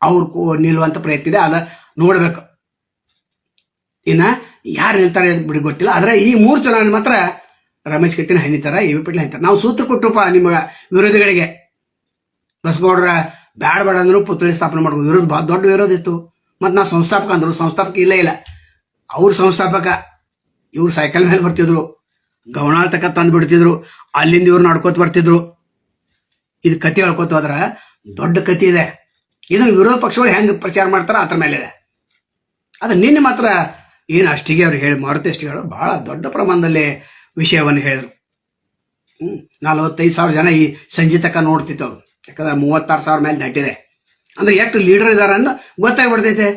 Speaker 1: ಅವ್ರು ನಿಲ್ಲುವಂತ ಪ್ರಯತ್ನ ಇದೆ. ಅದ ನೋಡ್ಬೇಕು. ಇನ್ನ ಯಾರು ಅಂತ ಬಿಡಿ ಗೊತ್ತಿಲ್ಲ. ಆದ್ರೆ ಈ ಮೂರು ಜನ ಮಾತ್ರ ರಮೇಶ್ ಕತ್ತಿನ ಹೆಣಿತಾರ ಎ ವಿ ಪಟ್ಲ ನಾವು ಸೂತ್ರ ಕೊಟ್ಟಪ್ಪ ನಿಮ್ಮ ವಿರೋಧಿಗಳಿಗೆ. ಬಸಗೌಡ್ರ ಬ್ಯಾಡ ಬೇಡ ಅಂದ್ರು ಪುತ್ಳಿ ಸ್ಥಾಪನೆ ಮಾಡ್ಬೋದು. ವಿರೋಧ ಭಾಳ ದೊಡ್ಡ ವಿರೋಧ ಇತ್ತು. ಮತ್ತು ನಾವು ಸಂಸ್ಥಾಪಕ ಅಂದ್ರು, ಸಂಸ್ಥಾಪಕ ಇಲ್ಲ ಇಲ್ಲ. ಅವ್ರ ಸಂಸ್ಥಾಪಕ, ಇವ್ರು ಸೈಕಲ್ ಮೇಲೆ ಬರ್ತಿದ್ರು. ಗವನಾಳ ತಕ ತಂದು ಬಿಡ್ತಿದ್ರು. ಅಲ್ಲಿಂದ ಇವ್ರು ನಡ್ಕೋತ ಬರ್ತಿದ್ರು. ಇದು ಕತೆ ಹೇಳ್ಕೊತ ಹೋದ್ರ ದೊಡ್ಡ ಕತೆ ಇದೆ. ಇದನ್ನ ವಿರೋಧ ಪಕ್ಷಗಳು ಹೆಂಗ್ ಪ್ರಚಾರ ಮಾಡ್ತಾರ ಅದ್ರ ಮೇಲೆ ಇದೆ ಅದು ನಿನ್ನೆ ಮಾತ್ರ ಏನು ಅಷ್ಟಿಗೆ ಅವ್ರು ಹೇಳಿ ಮಾರುತಿ ಅಷ್ಟಿಗಳು ಬಹಳ ದೊಡ್ಡ ಪ್ರಮಾಣದಲ್ಲಿ ವಿಷಯವನ್ನು ಹೇಳಿದ್ರು. ಹ್ಮ್, ನಲವತ್ತೈದು ಸಾವಿರ ಜನ ಈ ಸಂಜೆ ತನಕ ನೋಡ್ತಿತ್ತು ಅದು ಯಾಕಂದ್ರೆ ಮೂವತ್ತಾರು ಸಾವಿರ ಮೇಲೆ ದಾಟಿದೆ ಅಂದ್ರೆ ಎಷ್ಟು ಲೀಡರ್ ಇದ್ದಾರೆ ಅನ್ನೋ ಗೊತ್ತಾಗ್ಬಿಡ್ತೈತೆ.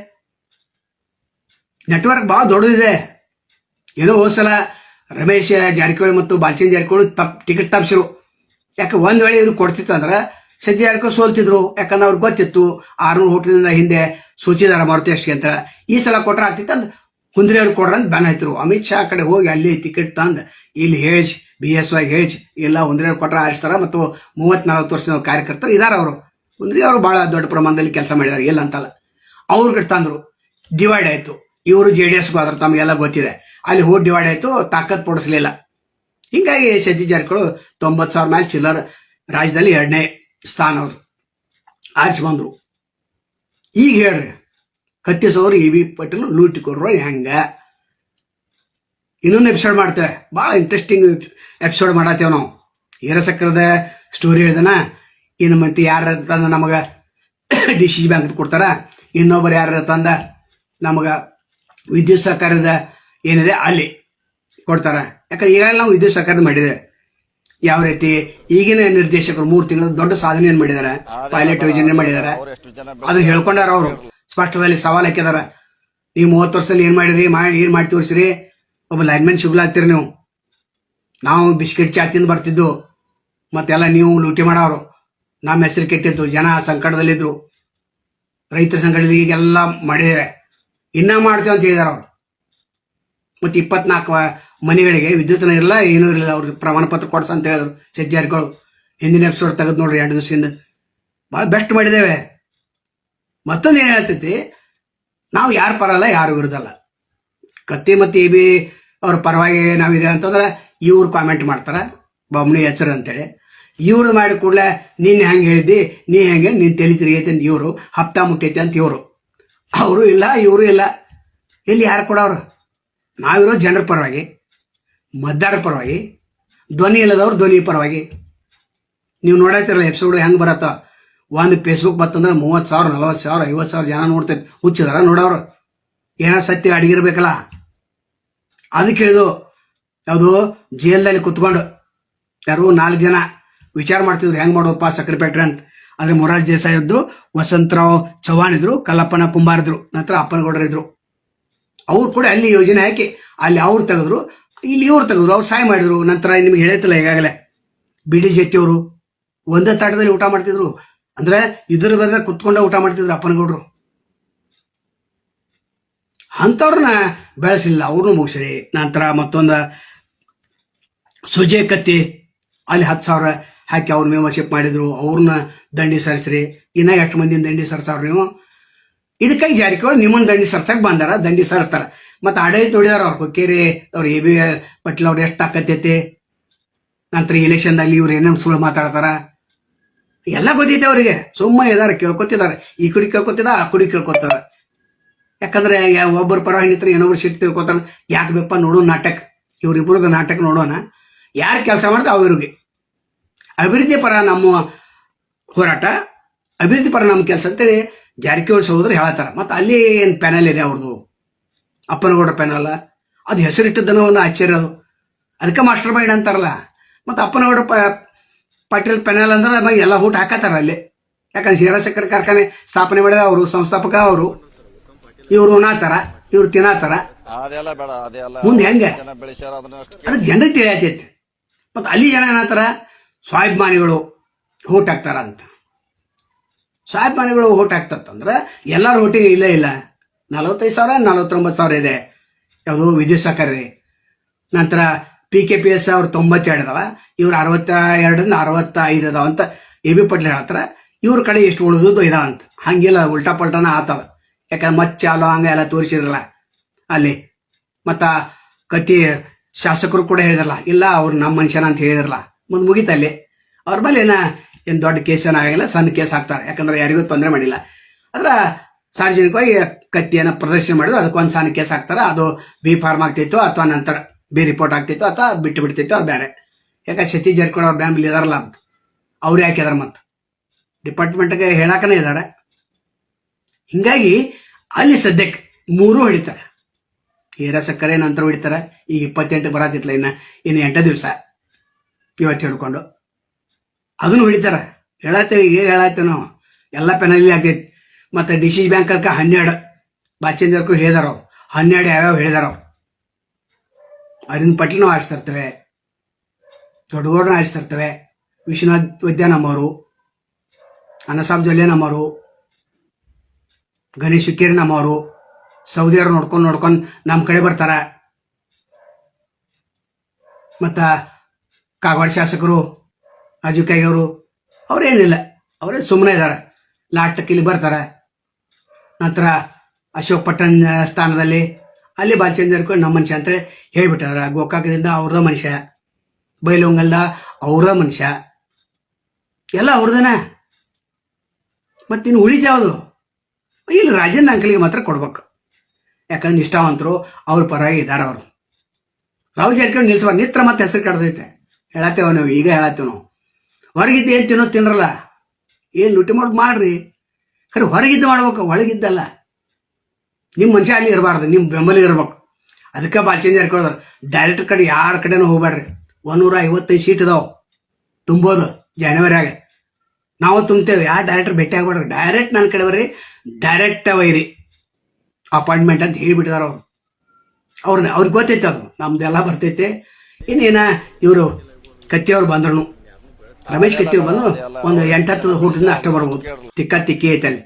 Speaker 1: ನೆಟ್ವರ್ಕ್ ಭಾಳ ದೊಡ್ಡದಿದೆ. ಏನೋ ಹೋದ್ ಸಲ ರಮೇಶ್ ಜಾರಕಿಹೊಳಿ ಮತ್ತು ಬಾಲಚಂದ್ರ ಜಾರಕಿಹೊಳಿ ತಪ್ ಟಿಕೆಟ್ ತಪ್ಸಿರು. ಯಾಕೆ ಒಂದು ವೇಳೆ ಇವ್ರು ಕೊಡ್ತಿತ್ತು ಅಂದ್ರೆ ಸಂಜೆ ಜಾರಕಿಹೊಳಿ ಸೋಲ್ತಿದ್ರು. ಯಾಕಂದ್ರೆ ಅವ್ರಿಗೆ ಗೊತ್ತಿತ್ತು, ಆರ್ನೂರು ಹೋಟ್ಲಿಂದ ಹಿಂದೆ ಸೂಚಿದಾರ ಮಾರುತಿ ಅಷ್ಟೇ ಅಂತ. ಈ ಸಲ ಕೊಟ್ರೆ ಆಗ್ತಿತ್ತು ಅಂದ್ ಕುಂದ್ರಿ ಅವ್ರು ಕೊಡ್ರ ಅಂತ ಬ್ಯಾನ್ ಆಯ್ತಿರು ಅಮಿತ್ ಶಾ ಕಡೆ ಹೋಗಿ ಅಲ್ಲಿ ಟಿಕೆಟ್ ತಂದು, ಇಲ್ಲಿ ಹೇಳ್ ಬಿ ಎಸ್ ವೈ ಹೇಳ್ ಕುಂದ್ರಿ ಅವ್ರು ಕೊಟ್ರ ಆರಿಸ್ತಾರ ಮತ್ತು ಮೂವತ್ ನಲವತ್ತು ವರ್ಷದ ಕಾರ್ಯಕರ್ತರು ಇದಾರ ಅವರು. ಕುಂದ್ರಿ ಅವರು ಬಹಳ ದೊಡ್ಡ ಪ್ರಮಾಣದಲ್ಲಿ ಕೆಲಸ ಮಾಡಿದಾರೆ, ಇಲ್ಲ ಅಂತಲ್ಲ. ಅವ್ರಿಗೆ ತಂದ್ರು. ಡಿವೈಡ್ ಆಯ್ತು. ಇವರು ಜೆ ಡಿ ಎಸ್ಗೂ ಆದ್ರೆ, ತಮಗೆಲ್ಲ ಗೊತ್ತಿದೆ. ಅಲ್ಲಿ ಹೋಗಿ ಡಿವೈಡ್ ಆಯ್ತು, ತಾಕತ್ ಪಡಿಸ್ಲಿಲ್ಲ. ಹಿಂಗಾಗಿ ಸಜ್ಜಿ ಜಾರ್ಕಳು ತೊಂಬತ್ತು ಸಾವಿರ ಮೇಲೆ ಚಿಲ್ಲರ್ ರಾಜ್ಯದಲ್ಲಿ ಎರಡನೇ ಸ್ಥಾನ ಅವರು. ಆರಿಸಿ ಬಂದ್ರು ಈಗ ಹೇಳ್ರಿ. ಕತ್ತಿಸೋರು ಇ ವಿ ಪಟೇಲ್ ಲೂಟಿಕೊಡ್ರು ಹೆಂಗ? ಇನ್ನೊಂದು ಎಪಿಸೋಡ್ ಮಾಡ್ತೇವೆ. ಭಾಳ ಇಂಟ್ರೆಸ್ಟಿಂಗ್ ಎಪಿಸೋಡ್ ಮಾಡತ್ತೇವೆ ನಾವು. ಹೀರಸಕ್ರದ ಸ್ಟೋರಿ ಹೇಳ್ದನ ಇನ್ನು ಮತ್ತೆ ಯಾರು ತಂದ ನಮಗೆ ಡಿ ಸಿ ಬ್ಯಾಂಕ್ ಕೊಡ್ತಾರ ಇನ್ನೊಬ್ಬರು ಯಾರು ತಂದ ನಮಗೆ ವಿದ್ಯುತ್ ಸಹಕಾರದ ಏನಿದೆ ಅಲ್ಲಿ ಕೊಡ್ತಾರ. ಯಾಕಂದ್ರೆ ಈಗಾಗಲೇ ನಾವು ವಿದ್ಯುತ್ ಸಹಕಾರದ ಮಾಡಿದೆ ಯಾವ ರೀತಿ? ಈಗಿನ ನಿರ್ದೇಶಕರು ಮೂರು ತಿಂಗಳ ದೊಡ್ಡ ಸಾಧನೆಯನ್ನು ಮಾಡಿದ್ದಾರೆ. ಪೈಲಟ್ ಯೋಜನೆ ಮಾಡಿದ್ದಾರೆ. ಅದು ಹೇಳ್ಕೊಂಡಾರ ಅವರು. ಸ್ಪಷ್ಟದಲ್ಲಿ ಸವಾಲು ಹಾಕಿದಾರ. ನೀವು ಮೂವತ್ತು ವರ್ಷದಲ್ಲಿ ಏನು ಮಾಡಿರಿ ಮಾಡಿ ಏನು ಮಾಡಿ ತೋರಿಸ್ರಿ ಒಬ್ಬ ಲೈನ್ಮನ್ ಶುಗ್ಲಾಗ್ತೀರಿ ನೀವು. ನಾವು ಬಿಸ್ಕೆಟ್ ಚಾ ತಿಂದು ಬರ್ತಿದ್ದು. ಮತ್ತೆಲ್ಲ ನೀವು ಲೂಟಿ ಮಾಡೋರು. ನಮ್ಮ ಹೆಸರು ಕೆಟ್ಟಿತ್ತು. ಜನ ಸಂಕಟದಲ್ಲಿದ್ರು. ರೈತರ ಸಂಕಟದಲ್ಲಿ ಈಗೆಲ್ಲ ಮಾಡಿದ್ದಾರೆ. ಇನ್ನೂ ಮಾಡ್ತೀವಿ ಅಂತ ಹೇಳಿದಾರ ಅವ್ರು. ಮತ್ತು ಇಪ್ಪತ್ನಾಲ್ಕು ಮನೆಗಳಿಗೆ ವಿದ್ಯುತ್ನ ಇರಲ್ಲ ಏನೂ ಇರಲಿಲ್ಲ ಅವ್ರಿಗೆ ಪ್ರಮಾಣ ಪತ್ರ ಕೊಡ್ಸ ಅಂತ ಹೇಳಿದ್ರು. ಸಜ್ಜಾರಿಗಳು. ಹಿಂದಿನ ಎಪಿಸೋಡ್ ತೆಗೆದು ನೋಡ್ರಿ, ಎರಡು ದಿವಸದಿಂದ. ಭಾಳ ಬೆಸ್ಟ್ ಮಾಡಿದ್ದೇವೆ. ಮತ್ತೊಂದು ಏನು ಹೇಳ್ತೈತಿ? ನಾವು ಯಾರ ಪರಲ್ಲ, ಯಾರು ವಿರುದ್ಧಲ್ಲ. ಕತ್ತಿ ಮತ್ತು ಎ ಬಿ ಅವ್ರ ಪರವಾಗಿ ನಾವಿದೆ ಅಂತಂದ್ರೆ ಇವ್ರು ಕಾಮೆಂಟ್ ಮಾಡ್ತಾರ. ಬೊಮ್ಮನಿ ಹೆಸರು ಅಂತೇಳಿ. ಇವ್ರು ಮಾಡಿ ಕೂಡಲೇ ನಿನ್ನ ಹೆಂಗೆ ಹೇಳಿದ್ದಿ, ನೀ ಹೆಂಗೆ, ನೀನು ತಲೆ ತಿರುಗೈತೆ ಅಂತ ಇವರು, ಹಪ್ತಾ ಮುಟ್ಟೈತೆ ಅಂತ ಇವರು. ಅವರು ಇಲ್ಲ, ಇವರು ಇಲ್ಲ. ಇಲ್ಲಿ ಯಾರು ಕೊಡೋರು ನಾವಿರೋ ಜನರ ಪರವಾಗಿ ಮದ್ದಾರ ಪರವಾಗಿ, ಧ್ವನಿ ಇಲ್ಲದವ್ರು ಧ್ವನಿ ಪರವಾಗಿ. ನೀವು ನೋಡತ್ತಿರಲ್ಲ ಎಪಿಸೋಡ್ ಹೆಂಗೆ ಬರತ್ತ. ಒಂದು ಫೇಸ್ಬುಕ್ ಬತ್ತಂದ್ರೆ ಮೂವತ್ತು ಸಾವಿರ, ನಲವತ್ತು ಸಾವಿರ, ಐವತ್ತು ಸಾವಿರ ಜನ ನೋಡ್ತೈತೆ ಹುಚ್ಚಿದಾರ ನೋಡೋರು ಏನೋ ಸತ್ಯ ಅಡಿಗಿರ್ಬೇಕಲ್ಲ. ಅದಕ್ಕೆ ಹೇಳಿದು ಯಾವುದು, ಜೈಲ್ದಲ್ಲಿ ಕುತ್ಕೊಂಡು ಯಾರು ನಾಲ್ಕು ಜನ ವಿಚಾರ ಮಾಡ್ತಿದ್ರು, ಹೆಂಗ್ ಮಾಡೋದಪ್ಪ ಸಕ್ಕರೆ ಅಂತ. ಅಂದ್ರೆ ಮೊರಾರ್ಜಿ ದೇಸಾಯಿ ಇದ್ರು ವಸಂತರಾವ್ ಚೌಹಾಣ್ ಇದ್ರು, ಕಲ್ಲಪ್ಪನ ಕುಂಬಾರ್ ಇದ್ರು, ನಂತರ ಅಪ್ಪನಗೌಡರು ಇದ್ರು. ಅವ್ರು ಕೂಡ ಅಲ್ಲಿ ಯೋಜನೆ ಹಾಕಿ, ಅಲ್ಲಿ ಅವ್ರು ತೆಗೆದ್ರು, ಇಲ್ಲಿ ಇವ್ರು ತೆಗೆದ್ರು, ಅವ್ರು ಸಹಾಯ ಮಾಡಿದ್ರು. ನಂತರ ನಿಮ್ಗೆ ಹೇಳೈತಿಲ್ಲ ಈಗಾಗಲೇ. ಬಿಡಿ ಜತ್ತಿಯವರು ಒಂದೇ ತಾಟದಲ್ಲಿ ಊಟ ಮಾಡ್ತಿದ್ರು ಅಂದ್ರೆ ಇದ್ರ ಬದ ಕುತ್ಕೊಂಡ ಊಟ ಮಾಡ್ತಿದ್ರು ಅಪ್ಪನಗೌಡ್ರು. ಅಂಥವ್ರನ್ನ ಬೆಳೆಸಿಲ್ಲ, ಅವ್ರನ್ನೂ ಮುಗಿಸಿರಿ. ನಂತರ ಮತ್ತೊಂದು ಸುಜೆ ಕತ್ತಿ ಅಲ್ಲಿ ಹತ್ತು ಸಾವಿರ ಹಾಕಿ ಅವ್ರ ಮೆಂಬರ್ಶಿಪ್ ಮಾಡಿದ್ರು, ಅವ್ರನ್ನ ದಂಡಿ ಸರಿಸ್ರಿ. ಇನ್ನ ಎಷ್ಟು ಮಂದಿ ದಂಡಿ ಸರಿಸವ್ರು ನೀವು? ಇದಕ್ಕಾಗಿ ಜಾರಿಕೊಳ್ಳಿ ನಿಮ್ಮನ್ನ ದಂಡಿ ಸರ್ಸಕ್ ಬಂದಾರ, ದಂಡಿ ಸರಿಸ್ತಾರ. ಮತ್ತೆ ಆಡಳಿತ ಹೊಡಿದಾರ ಅವ್ರ ಕೊಕ್ಕೇರಿ ಅವ್ರ ಎ ಬಿ ಪಟೇಲ್ ಅವ್ರು ಎಷ್ಟು ತಾಕತ್ತೈತಿ ನಂತರ ಎಲೆಕ್ಷನ್ದಲ್ಲಿ ಇವ್ರು ಏನೇನು ಸುಳ್ಳು ಮಾತಾಡ್ತಾರ? ಎಲ್ಲ ಗೊತ್ತೈತೆ ಅವರಿಗೆ. ಸುಮ್ಮ ಇದಾರೆ ಕೇಳ್ಕೊತಿದ್ದಾರೆ. ಈ ಕುಡಿ ಕೇಳ್ಕೊತಿದ ಆ ಕುಡಿ ಕೇಳ್ಕೊತಾರ. ಯಾಕಂದ್ರೆ ಒಬ್ಬರು ಒಬ್ಬರ ಪರವಾಗಿ ನಿಂತ್ರೆ ಇನ್ನೊಬ್ರು ಸಿಟ್ಟು ತಿಳ್ಕೊತಾನೆ. ಯಾಕೆ ಬೇಪ್ಪ ನೋಡೋಣ ನಾಟಕ? ಇವರಿಬ್ಬರದ ನಾಟಕ ನೋಡೋಣ ಯಾರು ಕೆಲಸ ಮಾಡ್ತಾರೆ ಅವರಿಗೆ. ಅಭಿವೃದ್ಧಿ ಪರ ನಮ್ಮ ಹೋರಾಟ, ಅಭಿವೃದ್ಧಿ ಪರ ನಮ್ಮ ಕೆಲಸ ಅಂತೇಳಿ ಜಾರಕಿಹೊಳಿ ಸಹೋದರ ಹೇಳ್ತಾರೆ. ಮತ್ತೆ ಅಲ್ಲಿ ಏನು ಪ್ಯಾನಲ್ ಇದೆ ಅವ್ರದ್ದು ಅಪ್ಪನಗೌಡ ಪ್ಯಾನಲ್ ಅದು ಹೆಸರಿಟ್ಟಿದ್ದನೋ ಒಂದು ಆಶ್ಚರ್ಯ ಅದು. ಅದಕ್ಕೆ ಮಾಸ್ಟರ್ ಮೈಂಡ್ ಅಂತಾರಲ್ಲ. ಮತ್ತೆ ಅಪ್ಪನಗೌಡ ಪಾಟೀಲ್ ಪೆನಲ್ ಅಂದ್ರೆ ಎಲ್ಲ ಊಟ ಹಾಕತ್ತಾರ ಅಲ್ಲಿ. ಯಾಕಂದ್ರೆ ಹೀರಾ ಸಕ್ಕರೆ ಕಾರ್ಖಾನೆ ಸ್ಥಾಪನೆ ಮಾಡಿದ ಅವರು ಸಂಸ್ಥಾಪಕ ಅವರು ಇವ್ರು ಉಣಾತಾರ ಇವ್ರು ತಿನ್ನತಾರ. ಮುಂದೆ ಹೆಂಗೆ? ಅದು ಜನರಿಗೆ ತಿಳಿಯತೈತಿ. ಮತ್ತು ಅಲ್ಲಿ ಜನ ಏನಾತಾರ ಸ್ವಾಭಿಮಾನಿಗಳು ಓಟ್ ಹಾಕ್ತಾರ ಅಂತ. ಸ್ವಾಭಿಮಾನಿಗಳು ಓಟ್ ಹಾಕ್ತಂದ್ರೆ ಎಲ್ಲಾರು ಓಟಿಗೆ ಇಲ್ಲ ಇಲ್ಲ. ನಲವತ್ತೈದು ಸಾವಿರ ನಲವತ್ತೊಂಬತ್ತು ಸಾವಿರ ಇದೆ. ಯಾವುದು ವಿದ್ಯುತ್ ಸಹಕಾರಿ ನಂತರ ಪಿ ಕೆ ಪಿ ಎಸ್ ಅವ್ರು ತೊಂಬತ್ತೆರಡು ಅದಾವ, ಇವ್ರು ಅರವತ್ತ ಎರಡರಿಂದ ಅರವತ್ತ ಐದು ಅದಾವ ಅಂತ ಎ ಬಿ ಪಟ್ಲಿ ಹೇಳ್ತಾರ ಇವ್ರ ಕಡೆ ಎಷ್ಟು ಉಳಿದದ್ದು ಇದಾವ ಅಂತ. ಹಂಗಿಲ್ಲ ಉಲ್ಟಾ ಪಲ್ಟಾನ ಆತವ. ಯಾಕಂದ್ರೆ ಮತ್ತೆ ಚಾಲು ಹಂಗ ಎಲ್ಲ ತೋರಿಸಿದ್ರಲ್ಲ ಅಲ್ಲಿ. ಮತ್ತ ಕತಿ ಶಾಸಕರು ಕೂಡ ಹೇಳಿದ್ರಲ್ಲ, ಇಲ್ಲ ಅವ್ರು ನಮ್ಮ ಮನುಷ್ಯನ ಅಂತ ಹೇಳಿದ್ರಲ್ಲ. ಮುಂದೆ ಮುಗಿತಲ್ಲಿ ಅವ್ರ ಮೇಲೆ ಏನ, ಏನು ದೊಡ್ಡ ಕೇಸ್ ಏನಾಗಿಲ್ಲ ಸಣ್ಣ ಕೇಸ್ ಹಾಕ್ತಾರೆ ಯಾಕಂದ್ರೆ ಯಾರಿಗೂ ತೊಂದರೆ ಮಾಡಿಲ್ಲ. ಅದ್ರ ಸಾರ್ವಜನಿಕವಾಗಿ ಕತ್ತಿಯನ್ನು ಪ್ರದರ್ಶನ ಮಾಡಿದ್ರು, ಅದಕ್ಕೊಂದು ಸಣ್ಣ ಕೇಸ್ ಹಾಕ್ತಾರೆ ಅದು ಬಿ ಫಾರ್ಮ್ ಆಗ್ತಿತ್ತು, ಅಥವಾ ನಂತರ ಬಿ ರಿಪೋರ್ಟ್ ಆಗ್ತಿತ್ತು, ಅಥವಾ ಬಿಟ್ಟು ಬಿಡ್ತಿತ್ತು, ಅದು ಬೇರೆ ಯಾಕಂದ್ರೆ ಸತೀಶ್ ಜಾರಕಿಹೊಳಿ ಅವ್ರ ಬ್ಯಾಂಬಲ್ ಇದಾರಲ್ಲ ಅಂತ. ಅವ್ರು ಹಾಕಿದಾರೆ ಮತ್ತು. ಡಿಪಾರ್ಟ್ಮೆಂಟ್ಗೆ ಹೇಳಕನೇ ಇದ್ದಾರೆ ಹಿಂಗಾಗಿ ಅಲ್ಲಿ ಸದ್ಯಕ್ಕೆ ಮೂರು ಹೊಡಿತಾರೆ. ಹೀರಾ ಸಕ್ಕರೆ, ನಂತರ ಹೊಡಿತಾರೆ. ಈಗ ಇಪ್ಪತ್ತೆಂಟು ಬರತ್ತಿತ್ತಲ್ಲ ಇನ್ನು ಇನ್ನು ಎಂಟು ದಿವಸ. ಇವತ್ತು ಹಿಡ್ಕೊಂಡು. ಅದನ್ನು ಹೊಡಿತಾರೆ. ಹೇಳತ್ತೇವೆ ಈಗ ಹೇಳತ್ತೇವೆ ನಾವು? ಎಲ್ಲ ಪೆನಲ್ಲಿ ಆಗ್ತೈತಿ. ಮತ್ತು ಡಿ ಸಿ ಬ್ಯಾಂಕ್ ಹನ್ನೆರಡು. ಬಾಚಂದ್ರಕ್ಕೂ ಹೇಳಿದಾರ ಹನ್ನೆರಡು ಯಾವ್ಯಾವ ಹೇಳಿದಾರ ಅರವಿಂದ್ ಪಟ್ಲನೂ ಆರಿಸ್ತಿರ್ತೇವೆ ದೊಡ್ಡಗೌಡನ ಆರಿಸ್ತಿರ್ತೇವೆ ವಿಶ್ವನಾಥ್ ವೈದ್ಯ ನಮ್ಮವರು ಅನ್ನಸಾಬ್ ಜೊಲ್ಲೆ ನಮ್ಮವರು, ಗಣೇಶ್ ನಮ್ಮವರು, ಸೌದಿಯವ್ರು ನೋಡ್ಕೊಂಡು ನೋಡ್ಕೊಂಡು ನಮ್ಮ ಕಡೆ ಬರ್ತಾರ. ಮತ್ತ ಕಾಗವಾಡ ಶಾಸಕರು ಅಜುಕಾಯಿಯವರು ಅವ್ರೇನಿಲ್ಲ, ಅವರೇ ಸುಮ್ಮನೆ ಇದ್ದಾರೆ. ಲಾಟಕ್ಕೆ ಇಲ್ಲಿ ಬರ್ತಾರೆ. ನಂತರ ಅಶೋಕ್ ಪಟ್ಟಣ ಸ್ಥಾನದಲ್ಲಿ ಅಲ್ಲಿ ಬಾಲಚಂದ್ರ ನಮ್ಮ ಮನುಷ್ಯ ಅಂತ ಹೇಳ್ಬಿಟ್ಟಾರ, ಗೋಕಾಕದಿಂದ ಅವ್ರದ ಮನುಷ್ಯ, ಬೈಲೊಂಗಲ್ದ ಅವ್ರದ ಮನುಷ್ಯ. ಎಲ್ಲ ಅವ್ರದನ. ಮತ್ತಿನ್ನು ಉಳಿದ್ಯಾವುದು ಇಲ್ಲಿ ರಾಜನ ಅಂಕಲ್ಗೆ ಮಾತ್ರ ಕೊಡ್ಬೇಕು. ಯಾಕಂದ್ರೆ ನಿಷ್ಠಾವಂತರು, ಅವ್ರ ಪರವಾಗಿ ಇದ್ದಾರೆ ಅವರು. ರಾಹುಲ್ ಜಾರ್ಕೊಂಡು ನಿಲ್ಸುವ ನಿತ್ರ ಮತ್ತೆ ಹೆಸರು ಕಡ್ದೈತೆ ಹೇಳತ್ತೇವ ನಾವು, ಈಗ ಹೇಳತ್ತೇವ ನಾವು. ಹೊರಗಿದ್ದ ಏನು ತಿನ್ನೋ ತಿನ್ರಲ್ಲ? ಏನು ಲುಟಿ ಮಾಡೋದು ಮಾಡ್ರಿ. ಖರೆ ಹೊರಗಿದ್ದು ಮಾಡ್ಬೇಕು, ಒಳಗಿದ್ದಲ್ಲ. ನಿಮ್ಮ ಮನುಷ್ಯ ಅಲ್ಲಿ ಇರಬಾರ್ದು ನಿಮ್ಮ ಬೆಂಬಲ ಇರ್ಬೇಕು. ಅದಕ್ಕೆ ಬಾಲ್ಚಂದ್ ಜಾರಕಿಹೊಳಿ ಡೈರೆಕ್ಟ್ ಕಡೆ ಯಾರ ಕಡೆನೂ ಹೋಗ್ಬೇಡ್ರಿ ಒಂದೂರ ಐವತ್ತೈದು ಸೀಟ್ ಇದಾವೆ. ತುಂಬೋದು ಜನವರಿಯಾಗ ನಾವು ತುಂಬ್ತೇವೆ. ಯಾರು ಡೈರೆಕ್ಟರ್ ಭೇಟಿ ಆಗ್ಬೇಡ್ರಿ ಡೈರೆಕ್ಟ್ ನನ್ನ ಕಡೆ ಬರ್ರಿ. ಡೈರೆಕ್ಟ್ ವೈರಿ. ಅಪಾಯಿಂಟ್ಮೆಂಟ್ ಅಂತ ಹೇಳಿಬಿಟ್ಟಿದಾರ ಅವ್ರು. ಅವ್ರನ್ನ ಅವ್ರಿಗೆ ಗೊತ್ತೈತೆ ಅದು. ನಮ್ದೆಲ್ಲ ಬರ್ತೈತೆ. ಇನ್ನೇನ ಇವರು ಕತ್ತಿಯವ್ರು ಬಂದ್ರು ರಮೇಶ್ ಕತ್ತಿಯವ್ರು ಬಂದ್ರು ಒಂದು ಎಂಟತ್ತು ಊಟದಿಂದ ಅಷ್ಟೇ ಬರ್ಬೋದು. ತಿಕ್ಕ ತಿಕ್ಕಿ ಐತೆ ಅಲ್ಲಿ,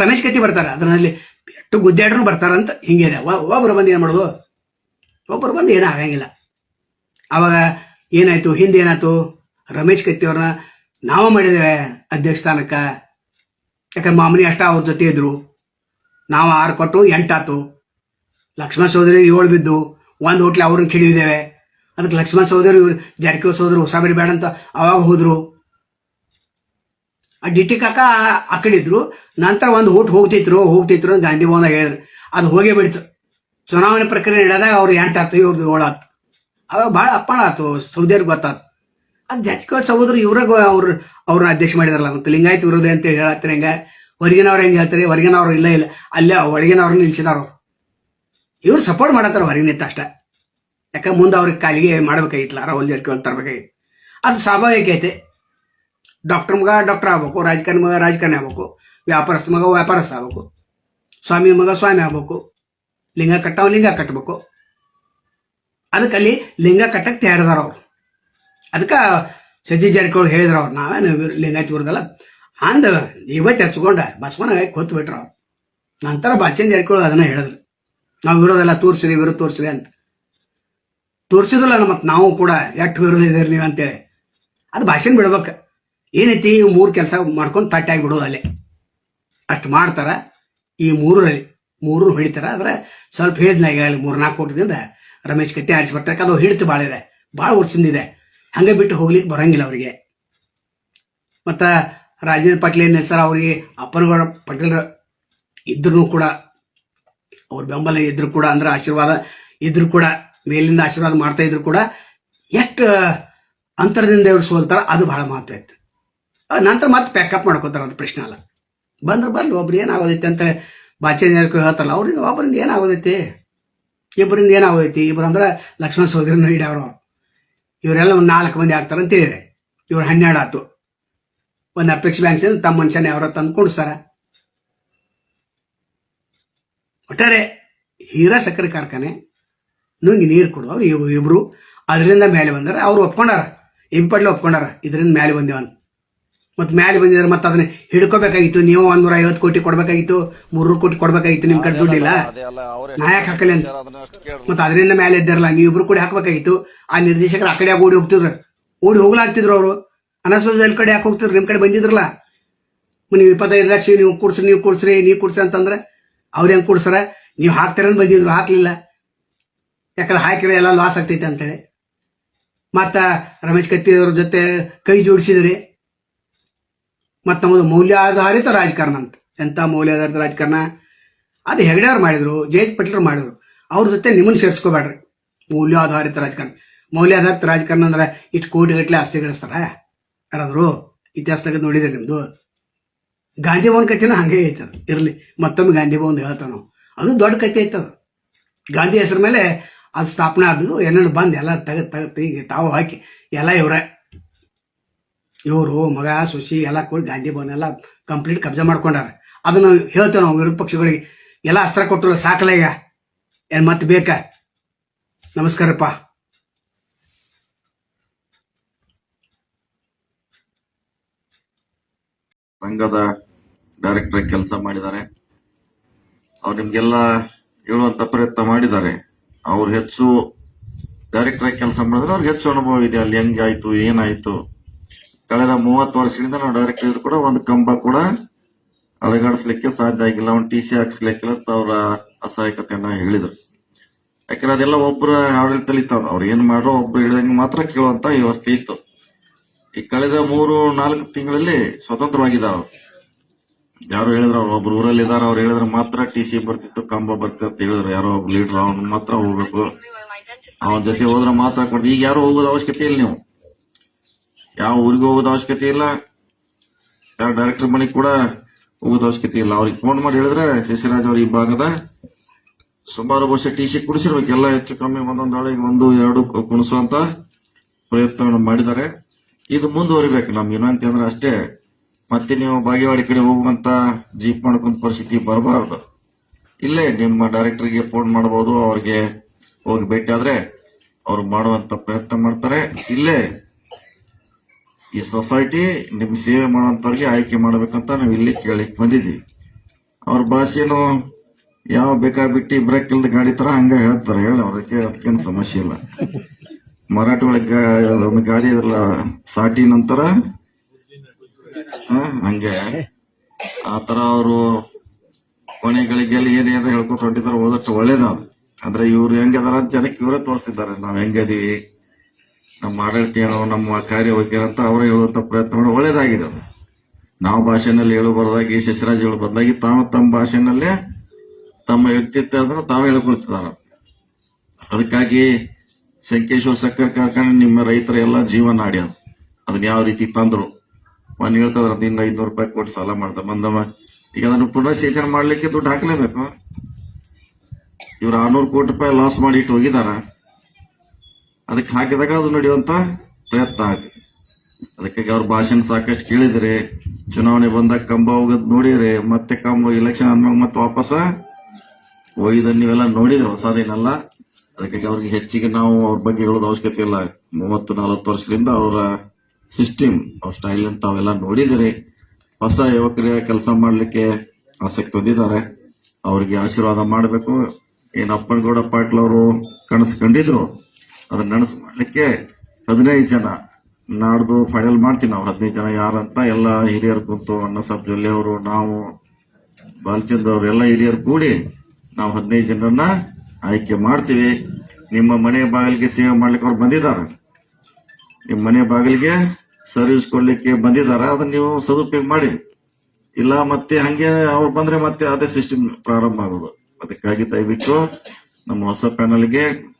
Speaker 1: ರಮೇಶ್ ಕತ್ತಿ ಬರ್ತಾರೆ. ಅದರಲ್ಲಿ ಗುದ್ದಾಡ್ರು ಬರ್ತಾರಂತ ಹಿಂಗೆ ಒ- ಒಬ್ಬರು ಬಂದು ಏನು ಮಾಡೋದು? ಒಬ್ಬರು ಬಂದು ಏನೂ ಆಗಂಗಿಲ್ಲ. ಅವಾಗ ಏನಾಯ್ತು? ಹಿಂದೆ ಏನಾಯ್ತು? ರಮೇಶ್ ಕತ್ತಿಯವ್ರನ್ನ ನಾವು ಮಾಡಿದ್ದೇವೆ ಅಧ್ಯಕ್ಷ ಸ್ಥಾನಕ್ಕೆ. ಯಾಕಂದ್ರೆ ಮಾಮೂಲಿ ಅಷ್ಟ ಅವ್ರ ಜೊತೆ ಇದ್ರು. ನಾವು ಆರು ಕೊಟ್ಟು ಎಂಟಾತು. ಲಕ್ಷ್ಮಣ ಸೋದರಿ ಏಳು ಬಿದ್ದು ಒಂದು ಹೋಟ್ಲಿ ಅವ್ರನ್ನ ಕಿಡಿದಿದ್ದೇವೆ. ಅದಕ್ಕೆ ಲಕ್ಷ್ಮಣ ಸೋದರಿ ಜಾರಕಿಹೊಳಿ ಸೋದರು ಹೊಸಬರಿ ಬೇಡ ಅಂತ ಅವಾಗ ಹೋದ್ರು. ಆ ಡಿ ಟಿ ಕಾಕ ಆ- ನಂತರ ಒಂದು ಊಟ ಹೋಗ್ತಿದ್ರು ಹೋಗ್ತಿದ್ರು ಅಂತ ಗಾಂಧಿ ಭವನ ಹೇಳಿದ್ರು. ಅದು ಹೋಗೇ ಬಿಡ್ತು. ಚುನಾವಣೆ ಪ್ರಕ್ರಿಯೆ ನಡೆದಾಗ ಅವ್ರು ಎಂಟು ಆತು ಇವ್ರದ್ದು ಏಳಾತು ಅವಾಗ ಭಾಳ ಅಪ್ಪಣ ಆತು ಸೌದಿಯವ್ರಿಗೆ ಗೊತ್ತಾತು ಅದು ಜಾರಕಿಹೊಳಿ ಸಹೋದರು ಇವ್ರಾಗ ಅವ್ರು ಅವ್ರನ್ನ ಅಧ್ಯಕ್ಷ ಮಾಡಿದಾರಲ್ಲ, ಮತ್ತು ಲಿಂಗಾಯತ್ ವಿರೋಧ ಅಂತ ಹೇಳತ್ತಾರೆ ಹೆಂಗ? ಹೊರಗಿನವ್ರು ಹೆಂಗೆ ಹೇಳ್ತಾರೆ? ಹೊರಗಿನವ್ರು ಇಲ್ಲ ಇಲ್ಲ. ಅಲ್ಲೇ ಒಳಗಿನವ್ರನ್ನ ನಿಲ್ಸಿದಾರ ಅವ್ರು. ಇವ್ರು ಸಪೋರ್ಟ್ ಮಾಡತ್ತಾರ ಹೊರಗೆ ನಿಂತ ಅಷ್ಟ. ಯಾಕಂದ್ರೆ ಮುಂದೆ ಅವ್ರಿಗೆ ಕಾಲಿಗೆ ಮಾಡ್ಬೇಕಾಗಿತ್ತಲ್ಲ ರಾಹುಲ್ ಜಾರಕಿಹೊಳಿ ತರಬೇಕಾಗಿತ್ತು. ಅದು ಸ್ವಾಭಾವಿಕ ಐತೆ. ಡಾಕ್ಟರ್ ಮಗ ಡಾಕ್ಟರ್ ಆಗ್ಬೇಕು, ರಾಜಕಾರಣಿ ಮಗ, ರಾಜಕಾರಣಿ ಆಗ್ಬೇಕು, ವ್ಯಾಪಾರಸ್ಥ ಮಗ, ವ್ಯಾಪಾರಸ್ಥ ಆಗ್ಬೇಕು, ಸ್ವಾಮಿ ಮಗ, ಸ್ವಾಮಿ ಆಗ್ಬೇಕು, ಲಿಂಗ ಕಟ್ಟವ್, ಲಿಂಗ ಕಟ್ಟಬೇಕು ಅದಕ್ಕೆ ಅಲ್ಲಿ ಲಿಂಗ ಕಟ್ಟಕ್ಕೆ ತಯಾರಿದಾರ ಅವ್ರು. ಅದಕ್ಕೆ ಸಜ್ಜಿ ಜಾರಕಿಹೊಳಿ ಹೇಳಿದ್ರು ಅವ್ರು, ನಾವೇನು ಲಿಂಗ ವಿರೋಧಲ್ಲ ಅಂದ ಇವತ್ತು ಹಚ್ಕೊಂಡ ಬಸವನ ಕೊತ್ತು ಬಿಟ್ರು ಅವ್ರು. ನಂತರ ಬಾಚನ್ ಜಾರಕಿಹೊಳಿ ಅದನ್ನ ಹೇಳಿದ್ರು. ನಾವು ಇರೋದಲ್ಲ ತೋರಿಸ್ರಿ, ವಿರೋಧ ತೋರಿಸ್ರಿ ಅಂತ. ತೋರಿಸಿದ್ರಲ್ಲ ಮತ್ತೆ ನಾವು ಕೂಡ ಎಷ್ಟು ವಿರೋಧ ಇದ್ದೀರಿ ನೀವು ಅಂತೇಳಿ. ಅದು ಭಾಷೆನ ಬಿಡ್ಬೇಕು. ಏನೈತಿ ಈ ಮೂರು ಕೆಲಸ ಮಾಡ್ಕೊಂಡು ತಟ್ಟಾಗಿ ಬಿಡೋದು ಅಲ್ಲೇ. ಅಷ್ಟು ಮಾಡ್ತಾರ ಈ ಮೂರರಲ್ಲಿ. ಮೂರು ಹಿಡಿತಾರ, ಆದ್ರೆ ಸ್ವಲ್ಪ ಹೇಳಿದ್ನ ಅಲ್ಲಿ ಮೂರು ನಾಲ್ಕು ಕೋಟದಿಂದ ರಮೇಶ್ ಕಟ್ಟಿ ಆರಿಸಿ ಬರ್ತಾರೆ. ಅದು ಹಿಡಿತು ಭಾಳ ಇದೆ. ಭಾಳ ವರ್ಷದಿಂದ ಹಂಗೆ ಬಿಟ್ಟು ಹೋಗ್ಲಿಕ್ಕೆ ಬರಂಗಿಲ್ಲ ಅವರಿಗೆ. ಮತ್ತು ರಾಜೇಂದ್ರ ಪಾಟೀಲ್ ಏನ್ ಸರ್ ಅವರಿಗೆ ಅಪ್ಪನಗೌಡ ಪಟೇಲ್ ಇದ್ರು ಕೂಡ, ಅವ್ರ ಬೆಂಬಲ ಇದ್ರು ಕೂಡ, ಅಂದ್ರೆ ಆಶೀರ್ವಾದ ಇದ್ರು ಕೂಡ, ಮೇಲಿಂದ ಆಶೀರ್ವಾದ ಮಾಡ್ತಾ ಇದ್ರು ಕೂಡ, ಎಷ್ಟು ಅಂತರದಿಂದ ಇವ್ರು ಸೋಲ್ತಾರ ಅದು ಬಹಳ ಮಹತ್ವ ಇತ್ತು. ನಂತರ ಮತ್ತೆ ಪ್ಯಾಕಪ್ ಮಾಡ್ಕೋತಾರೆ ಅದು ಪ್ರಶ್ನೆ ಅಲ್ಲ. ಬಂದ್ರೆ ಬರ್ಲಿ, ಒಬ್ರು ಏನಾಗೋದೈತೆ ಅಂತ ಬಾಚೇಂದ್ರ ಹೇಳ್ತಾರಲ್ಲ, ಅವ್ರಿಂದ ಒಬ್ಬರಿಂದ ಏನಾಗೋದೈತಿ? ಇಬ್ಬರಿಂದ ಏನಾಗೋದೈತಿ? ಇಬ್ಬರು ಅಂದ್ರೆ ಲಕ್ಷ್ಮಣ ಸಹೋದರನ ಹಿಡಿಯವ್ರು ಅವ್ರು. ಇವರೆಲ್ಲ ಒಂದು ನಾಲ್ಕು ಮಂದಿ ಆಗ್ತಾರ ಅಂತ ಹೇಳಿದ್ರೆ. ಇವ್ರು ಹನ್ನೆರಡು ಆತು. ಒಂದು ಅಪೇಕ್ಷೆ ಬ್ಯಾಂಕ್ ತಮ್ಮ ಮನುಷ್ಯನೇ ಅವರ ತಂದು ಕೊಡಿಸ್ತಾರ ಒಟ್ಟಾರೆ ಹೀರಾ ಸಕ್ಕರೆ ಕಾರ್ಖಾನೆ, ನುಂಗಿ ನೀರು ಕೊಡೋರು ಇವ್ ಇಬ್ರು. ಅದರಿಂದ ಮೇಲೆ ಬಂದಾರ, ಅವ್ರು ಒಪ್ಕೊಂಡಾರ. ಇಬ್ ಪಡ್ಲೆ ಒಪ್ಕೊಂಡಾರ, ಇದರಿಂದ ಮೇಲೆ ಬಂದೇವಂತ ಮತ್ತೆ ಮ್ಯಾಲೆ ಬಂದಿದ್ರೆ ಮತ್ತೆ ಅದನ್ನ ಹಿಡ್ಕೋಬೇಕಾಗಿತ್ತು. ನೀವು ಒಂದೂರ ಐವತ್ತು ಕೋಟಿ ಕೊಡ್ಬೇಕಾಗಿತ್ತು ಮೂರು ಕೋಟಿ ಕೊಡ್ಬೇಕಾಗಿತ್ತು ನಿಮ್ ಕಡೆ ದುಡ್ಡಿಲ್ಲ. ನಾ ಯಾಕೆ ಹಾಕಲಿ ಅಂತ? ಮತ್ತೆ ಅದರಿಂದ ಮ್ಯಾಲೆ ಇದ್ದಾರಲ್ಲ ನೀವು ಇಬ್ರು ಕೂಡ ಹಾಕ್ಬೇಕಾಗಿತ್ತು. ಆ ನಿರ್ದೇಶಕರು ಆ ಕಡೆ ಓಡಿ ಹೋಗ್ತಿದ್ರು? ಓಡಿ ಹೋಗ್ಲಾಗ್ತಿದ್ರು ಅವರು. ಅನಸ್ವಜಲ್ ಕಡೆ ಯಾಕೆ ಹೋಗ್ತಿದ್ರು? ನಿಮ್ ಕಡೆ ಬಂದಿದ್ರಲ್ಲ. ನೀವು ಇಪ್ಪತ್ತೈದು ಲಕ್ಷ ನೀವು ಕೊಡ್ಸ್ರಿ ನೀವು ಕೊಡ್ಸ್ರಿ ನೀವು ಕೊಡ್ಸ್ರಿ ಅಂತಂದ್ರೆ ಅವ್ರು ಹೆಂಗ್ ಕೊಡ್ಸ್ರ? ನೀವು ಹಾಕ್ತೀರಂತ ಬಂದಿದ್ರು ಹಾಕ್ಲಿಲ್ಲ. ಯಾಕಂದ್ರೆ ಹಾಕಿದ್ರೆ ಎಲ್ಲ ಲಾಸ್ ಆಗ್ತೈತೆ ಅಂತೇಳಿ. ಮತ್ತ ರಮೇಶ್ ಕತ್ತಿ ಅವ್ರ ಜೊತೆ ಕೈ ಜೋಡಿಸಿದ್ರಿ. ಮತ್ತ ನಮ್ಮದು ಮೌಲ್ಯಾಧಾರಿತ ರಾಜಕಾರಣ ಅಂತ. ಎಂಥ ಮೌಲ್ಯಾಧಾರಿತ ರಾಜಕಾರಣ? ಅದು ಹೆಗಡೆಯವ್ರು ಮಾಡಿದರು, ಜಯಂತ್ ಪಟೇಲ್ ಮಾಡಿದ್ರು. ಅವ್ರ ಜೊತೆ ನಿಮ್ಮನ್ನು ಸೇರಿಸ್ಕೋಬೇಡ್ರಿ. ಮೌಲ್ಯಾಧಾರಿತ ರಾಜಕಾರಣ. ಮೌಲ್ಯಾಧಾರಿತ ರಾಜಕಾರಣ ಅಂದ್ರೆ ಇಷ್ಟು ಕೋಟಿಗಟ್ಟಲೆ ಆಸ್ತಿ ಗಳಿಸ್ತಾರ ಯಾರಾದರೂ ಇತಿಹಾಸದಾಗ ನೋಡಿದ್ರೆ ನಿಮ್ಮದು ಗಾಂಧಿ ಭವನ್ ಕಥೆನೂ ಹಂಗೆ ಐತದ. ಇರ್ಲಿ, ಮತ್ತೊಮ್ಮೆ ಗಾಂಧಿ ಭವನ್ ಹೇಳ್ತಾವ ನಾವು. ಅದು ದೊಡ್ಡ ಕಥೆ ಐತದ. ಗಾಂಧಿ ಹೆಸರ ಮೇಲೆ ಅದು ಸ್ಥಾಪನೆ ಆದದ್ದು ಏನೇನು ಬಂದು ಎಲ್ಲ ತೆಗೆದು ತೆಗೆದು ಈಗ ತಾವು ಹಾಕಿ ಎಲ್ಲ ಇವ್ರೆ. ಇವರು ಮಗ ಶುಚಿ ಎಲ್ಲ ಕೂಡಿ ಗಾಂಧಿ ಭವನ ಎಲ್ಲ ಕಂಪ್ಲೀಟ್ ಕಬ್ಜಾ ಮಾಡ್ಕೊಂಡಾರ. ಅದನ್ನು ಹೇಳ್ತೇವೆ ನಾವು ವಿರೋಧ ಪಕ್ಷಗಳಿಗೆ. ಎಲ್ಲ ಅಸ್ತ್ರ ಕೊಟ್ಟರು ಸಾಕಲ್ಲ ಈಗ. ಏನು ಮತ್ತೆ ಬೇಕಾ? ನಮಸ್ಕಾರಪ್ಪ.
Speaker 2: ಸಂಘದ ಡೈರೆಕ್ಟರ್ ಕೆಲಸ ಮಾಡಿದ್ದಾರೆ. ಅವ್ರು ನಿಮ್ಗೆಲ್ಲ ಹೇಳುವಂತ ಪ್ರಯತ್ನ ಮಾಡಿದ್ದಾರೆ. ಅವ್ರು ಹೆಚ್ಚು ಡೈರೆಕ್ಟರ್ ಕೆಲಸ ಮಾಡಿದ್ರೆ ಅವ್ರಿಗೆ ಹೆಚ್ಚು ಅನುಭವ ಇದೆ. ಅಲ್ಲಿ ಹೆಂಗಾಯ್ತು, ಏನಾಯ್ತು? ಕಳೆದ ಮೂವತ್ತು ವರ್ಷದಿಂದ ನಾವು ಡೈರೆಕ್ಟರ್ ಇದ್ರು ಕೂಡ ಒಂದು ಕಂಬ ಕೂಡ ಅಳಗಾಡಿಸ್ಲಿಕ್ಕೆ ಸಾಧ್ಯ ಆಗಿಲ್ಲ. ಒಂದು ಟಿ ಸಿ ಹಾಕ್ಸ್ಲಿಕ್ಕಿಲ್ಲ ಅಂತ ಅವರ ಅಸಹಾಯಕತೆಯನ್ನ ಹೇಳಿದ್ರು. ಯಾಕಂದ್ರೆ ಅದೆಲ್ಲ ಒಬ್ಬರ ಆಡಳಿತದಲ್ಲಿ ಇತ್ತು ಅವ್ರು ಏನ್ ಮಾಡ್ರೋ ಒಬ್ರು ಹೇಳಿದಂಗೆ ಮಾತ್ರ ಕೇಳುವಂತ ವ್ಯವಸ್ಥೆ ಇತ್ತು. ಈ ಕಳೆದ ಮೂರು ನಾಲ್ಕು ತಿಂಗಳಲ್ಲಿ ಸ್ವತಂತ್ರವಾಗಿದ್ದಾರೆ ಅವ್ರು. ಯಾರು ಹೇಳಿದ್ರು ಅವ್ರು ಒಬ್ರು ಊರಲ್ಲಿ ಇದಾರೆ ಅವ್ರು ಹೇಳಿದ್ರೆ ಮಾತ್ರ ಟಿ ಸಿ ಬರ್ತಿತ್ತು ಕಂಬ ಬರ್ತಿತ್ತು ಅಂತ ಹೇಳಿದ್ರು. ಯಾರೋ ಒಬ್ಬ ಲೀಡರ್ ಅವನು ಮಾತ್ರ ಹೋಗ್ಬೇಕು. ಅವನ ಜೊತೆ ಹೋದ್ರೆ ಮಾತ್ರ ಕೊಡ್ತೀವಿ ಈಗ ಯಾರು ಹೋಗೋದು ಅವಶ್ಯಕತೆ ಇಲ್ಲ ನೀವು. ಯಾವ ಊರಿಗೆ ಹೋಗೋದು ಅವಶ್ಯಕತೆ ಇಲ್ಲ. ಯಾವ ಡೈರೆಕ್ಟರ್ ಮನೆಗೆ ಕೂಡ ಹೋಗೋದು ಅವಶ್ಯಕತೆ ಇಲ್ಲ. ಅವ್ರಿಗೆ ಫೋನ್ ಮಾಡಿ ಹೇಳಿದ್ರೆ ಶಶಿರಾಜ್ ಅವ್ರ ಈ ಭಾಗದ ಸುಮಾರು ವರ್ಷ ಟಿ ಸಿ ಕುಡಿಸಿರ್ಬೇಕು. ಎಲ್ಲ ಹೆಚ್ಚು ಕಮ್ಮಿ ಒಂದೊಂದು ಆಳಿಗೆ ಒಂದು, ಎರಡು ಕುಣಿಸುವಂತ ಪ್ರಯತ್ನವನ್ನು ಮಾಡಿದ್ದಾರೆ. ಇದು ಮುಂದುವರಿಬೇಕು. ನಮ್ಗೆ ಏನಂತಂದ್ರೆ ಅಷ್ಟೇ. ಮತ್ತೆ ನೀವು ಬಾಗೇವಾಡಿ ಕಡೆ ಹೋಗುವಂತ ಜೀಪ್ ಮಾಡ್ಕೊಂತ ಪರಿಸ್ಥಿತಿ ಬರಬಾರದು. ಇಲ್ಲೇ ನಿಮ್ಮ ಡೈರೆಕ್ಟರ್ಗೆ ಫೋನ್ ಮಾಡಬಹುದು. ಅವ್ರಿಗೆ ಹೋಗಿ ಭೇಟಿ ಆದ್ರೆ ಅವ್ರು ಮಾಡುವಂತ ಪ್ರಯತ್ನ ಮಾಡ್ತಾರೆ. ಇಲ್ಲೇ ಈ ಸೊಸೈಟಿ ನಿಮ್ ಸೇವೆ ಮಾಡುವಂತವ್ರಿಗೆ ಆಯ್ಕೆ ಮಾಡಬೇಕಂತ ನಾವು ಇಲ್ಲಿ ಕೇಳಿಕ್ ಬಂದಿದ್ದೀವಿ. ಅವ್ರ ಭಾಷೆನು ಯಾವ ಬೇಕಾಬಿಟ್ಟಿ ಬ್ರೇಕ್ ಇಲ್ದ ಗಾಡಿ ತರ ಹಂಗ ಹೇಳ್ತಾರೆ. ಹೇಳಿ, ಅವ್ರಿಗೆ ಅದಕ್ಕೇನು ಸಮಸ್ಯೆ ಇಲ್ಲ. ಮರಾಠಿ ಒಳಗೆ ಒಂದು ಗಾಡಿ ಇರಲ್ಲ ಸಾಟಿ ನಂತರ? ಹಂಗೆ. ಆ ಥರ ಅವರು ಕೊನೆಗಳಿಗೆಲ್ಲಿ ಏನೇನು ಹೇಳ್ಕೊತ ಹೊಂಟಿದ್ದಾರೆ ಓದಷ್ಟು ಒಳ್ಳೇದಾದ ಅಂದ್ರೆ ಇವ್ರು ಹೆಂಗದಾರ ಜನಕ್ಕೆ ಇವರೇ ತೋರಿಸ್ತಿದ್ದಾರೆ ನಾವ್ ಹೆಂಗದೀವಿ ನಮ್ಮ ಆಡಳಿತ ಏನೋ ನಮ್ಮ ಕಾರ್ಯವೈಖರಿ ಅಂತ ಅವರು ಹೇಳುವಂತ ಮಾಡಿ ಒಳ್ಳೇದಾಗಿದೆ. ನಾವು ಭಾಷೆನಲ್ಲಿ ಹೇಳು ಬರೋದಾಗಿ ಶಶಿರಾಜ್ ಹೇಳು ಬದಲಾಗಿ ತಾವು ತಮ್ಮ ಭಾಷೆನಲ್ಲೇ ತಮ್ಮ ವ್ಯಕ್ತಿತ್ವ ಅಂದ್ರೆ ತಾವು ಹೇಳ್ಕೊಳ್ತಿದ್ದಾರೆ. ಅದಕ್ಕಾಗಿ ಶಂಕೇಶ್ವರ ಸಕ್ಕರೆ ಕಾರ್ಖಾನೆ ನಿಮ್ಮ ರೈತರ ಎಲ್ಲ ಜೀವನ ಅದು. ಅದನ್ನ ಯಾವ ರೀತಿ ತಂದ್ರು? ಒಂದ್ ಹೇಳ್ತದ್ರ ಹದಿನೈದು ಐದ್ನೂರು ರೂಪಾಯಿ ಕೊಟ್ಟು ಸಾಲ ಮಾಡ್ತಾರೆ ಬಂದವ, ಈಗ ಅದನ್ನು ಪುನಃಶೇಖರಣೆ ಮಾಡ್ಲಿಕ್ಕೆ ದುಡ್ಡು ಹಾಕ್ಲೇಬೇಕು. ಇವ್ರು ಆರ್ನೂರು ಕೋಟಿ ರೂಪಾಯಿ ಲಾಸ್ ಮಾಡಿ ಇಟ್ಟು ಹೋಗಿದಾರ ಅದಕ್ಕೆ ಹಾಕಿದಾಗ ಅದು ನಡೆಯುವಂತ ಪ್ರಯತ್ನ ಆಗುತ್ತೆ ಅದಕ್ಕಾಗಿ ಅವ್ರ ಭಾಷಣ ಸಾಕಷ್ಟು ಕೇಳಿದ್ರೆ. ಚುನಾವಣೆ ಬಂದಾಗ ಕಂಬ ಹೋಗೋದ್ ನೋಡಿದ್ರೆ ಮತ್ತೆ ಕಂಬ ಇಲೆಕ್ಷನ್ ಆದ್ಮಾಗ ಮತ್ತೆ ವಾಪಸ್ ಹೋಗಿದ ನೀವೆಲ್ಲ ನೋಡಿದ್ರಿ ಹೊಸದೇನಲ್ಲ ಅದಕ್ಕಾಗಿ ಅವ್ರಿಗೆ ಹೆಚ್ಚಿಗೆ ನಾವು ಅವ್ರ ಬಗ್ಗೆ ಹೇಳೋದು ಅವಶ್ಯಕತೆ ಇಲ್ಲ. ಮೂವತ್ತು, ನಲವತ್ತು ವರ್ಷದಿಂದ ಅವರ ಸಿಸ್ಟಮ್ ಅವ್ರ ಸ್ಟೈಲ್ ಅಂತ ಅವೆಲ್ಲ ನೋಡಿದಿರಿ. ಹೊಸ ಯುವಕರಿಗೆ ಕೆಲಸ ಮಾಡಲಿಕ್ಕೆ ಆಸಕ್ತಿ ಹೊಂದಿದ್ದಾರೆ. ಅವ್ರಿಗೆ ಆಶೀರ್ವಾದ ಮಾಡಬೇಕು. ಏನು ಅಪ್ಪನಗೌಡ ಪಾಟೀಲ್ ಅವರು ಕನಸು ಕಂಡಿದ್ರು? ಅದನ್ನ ನಡೆಸ್ ಮಾಡಲಿಕ್ಕೆ ಹದಿನೈದು ಜನ ನಾಡ್ದು ಫೈನಲ್ ಮಾಡ್ತೀವಿ ನಾವು. ಹದಿನೈದು ಜನ ಯಾರಂತ ಎಲ್ಲ ಹಿರಿಯರು ಕುಂತು ಅಣ್ಣ ಸಾಬ್ ಜೊಲ್ಲೆ ಅವರು, ನಾವು, ಬಾಲಚಂದ್ರ ಅವರು ಎಲ್ಲ ಹಿರಿಯರು ಕೂಡಿ ನಾವು ಹದಿನೈದು ಜನರನ್ನ ಆಯ್ಕೆ ಮಾಡ್ತೀವಿ. ನಿಮ್ಮ ಮನೆ ಬಾಗಿಲಿಗೆ ಸೇವೆ ಮಾಡ್ಲಿಕ್ಕೆ ಅವ್ರು ಬಂದಿದ್ದಾರೆ. ನಿಮ್ಮ ಮನೆ ಬಾಗಿಲಿಗೆ ಸರ್ವಿಸ್ ಕೊಡ್ಲಿಕ್ಕೆ ಬಂದಿದ್ದಾರೆ. ಅದನ್ನ ನೀವು ಸದುಪಯೋಗ ಮಾಡಿ. ಇಲ್ಲ ಮತ್ತೆ ಹಂಗೆ ಅವ್ರು ಬಂದ್ರೆ ಮತ್ತೆ ಅದೇ ಸಿಸ್ಟಮ್ ಪ್ರಾರಂಭ ಆಗೋದು. ಅದಕ್ಕಾಗಿ ದಯವಿಟ್ಟು ನಮ್ಮ ಹೊಸ ಪ್ಯಾನಲ್ಗೆ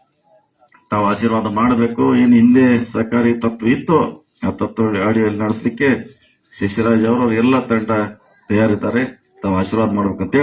Speaker 2: ತಾವು ಆಶೀರ್ವಾದ ಮಾಡಬೇಕು. ಏನು ಹಿಂದೆ ಸರ್ಕಾರಿ ತತ್ವ ಇತ್ತು. ಆ ತತ್ವ ಅಡಿಯಲ್ಲಿ ನಡೆಸಲಿಕ್ಕೆ ಶಶಿರಾಜ್ ಅವರು ಎಲ್ಲ ತಂಡ ತಯಾರಿದ್ದಾರೆ. ತಾವು ಆಶೀರ್ವಾದ ಮಾಡ್ಬೇಕಂತ ಹೇಳಿ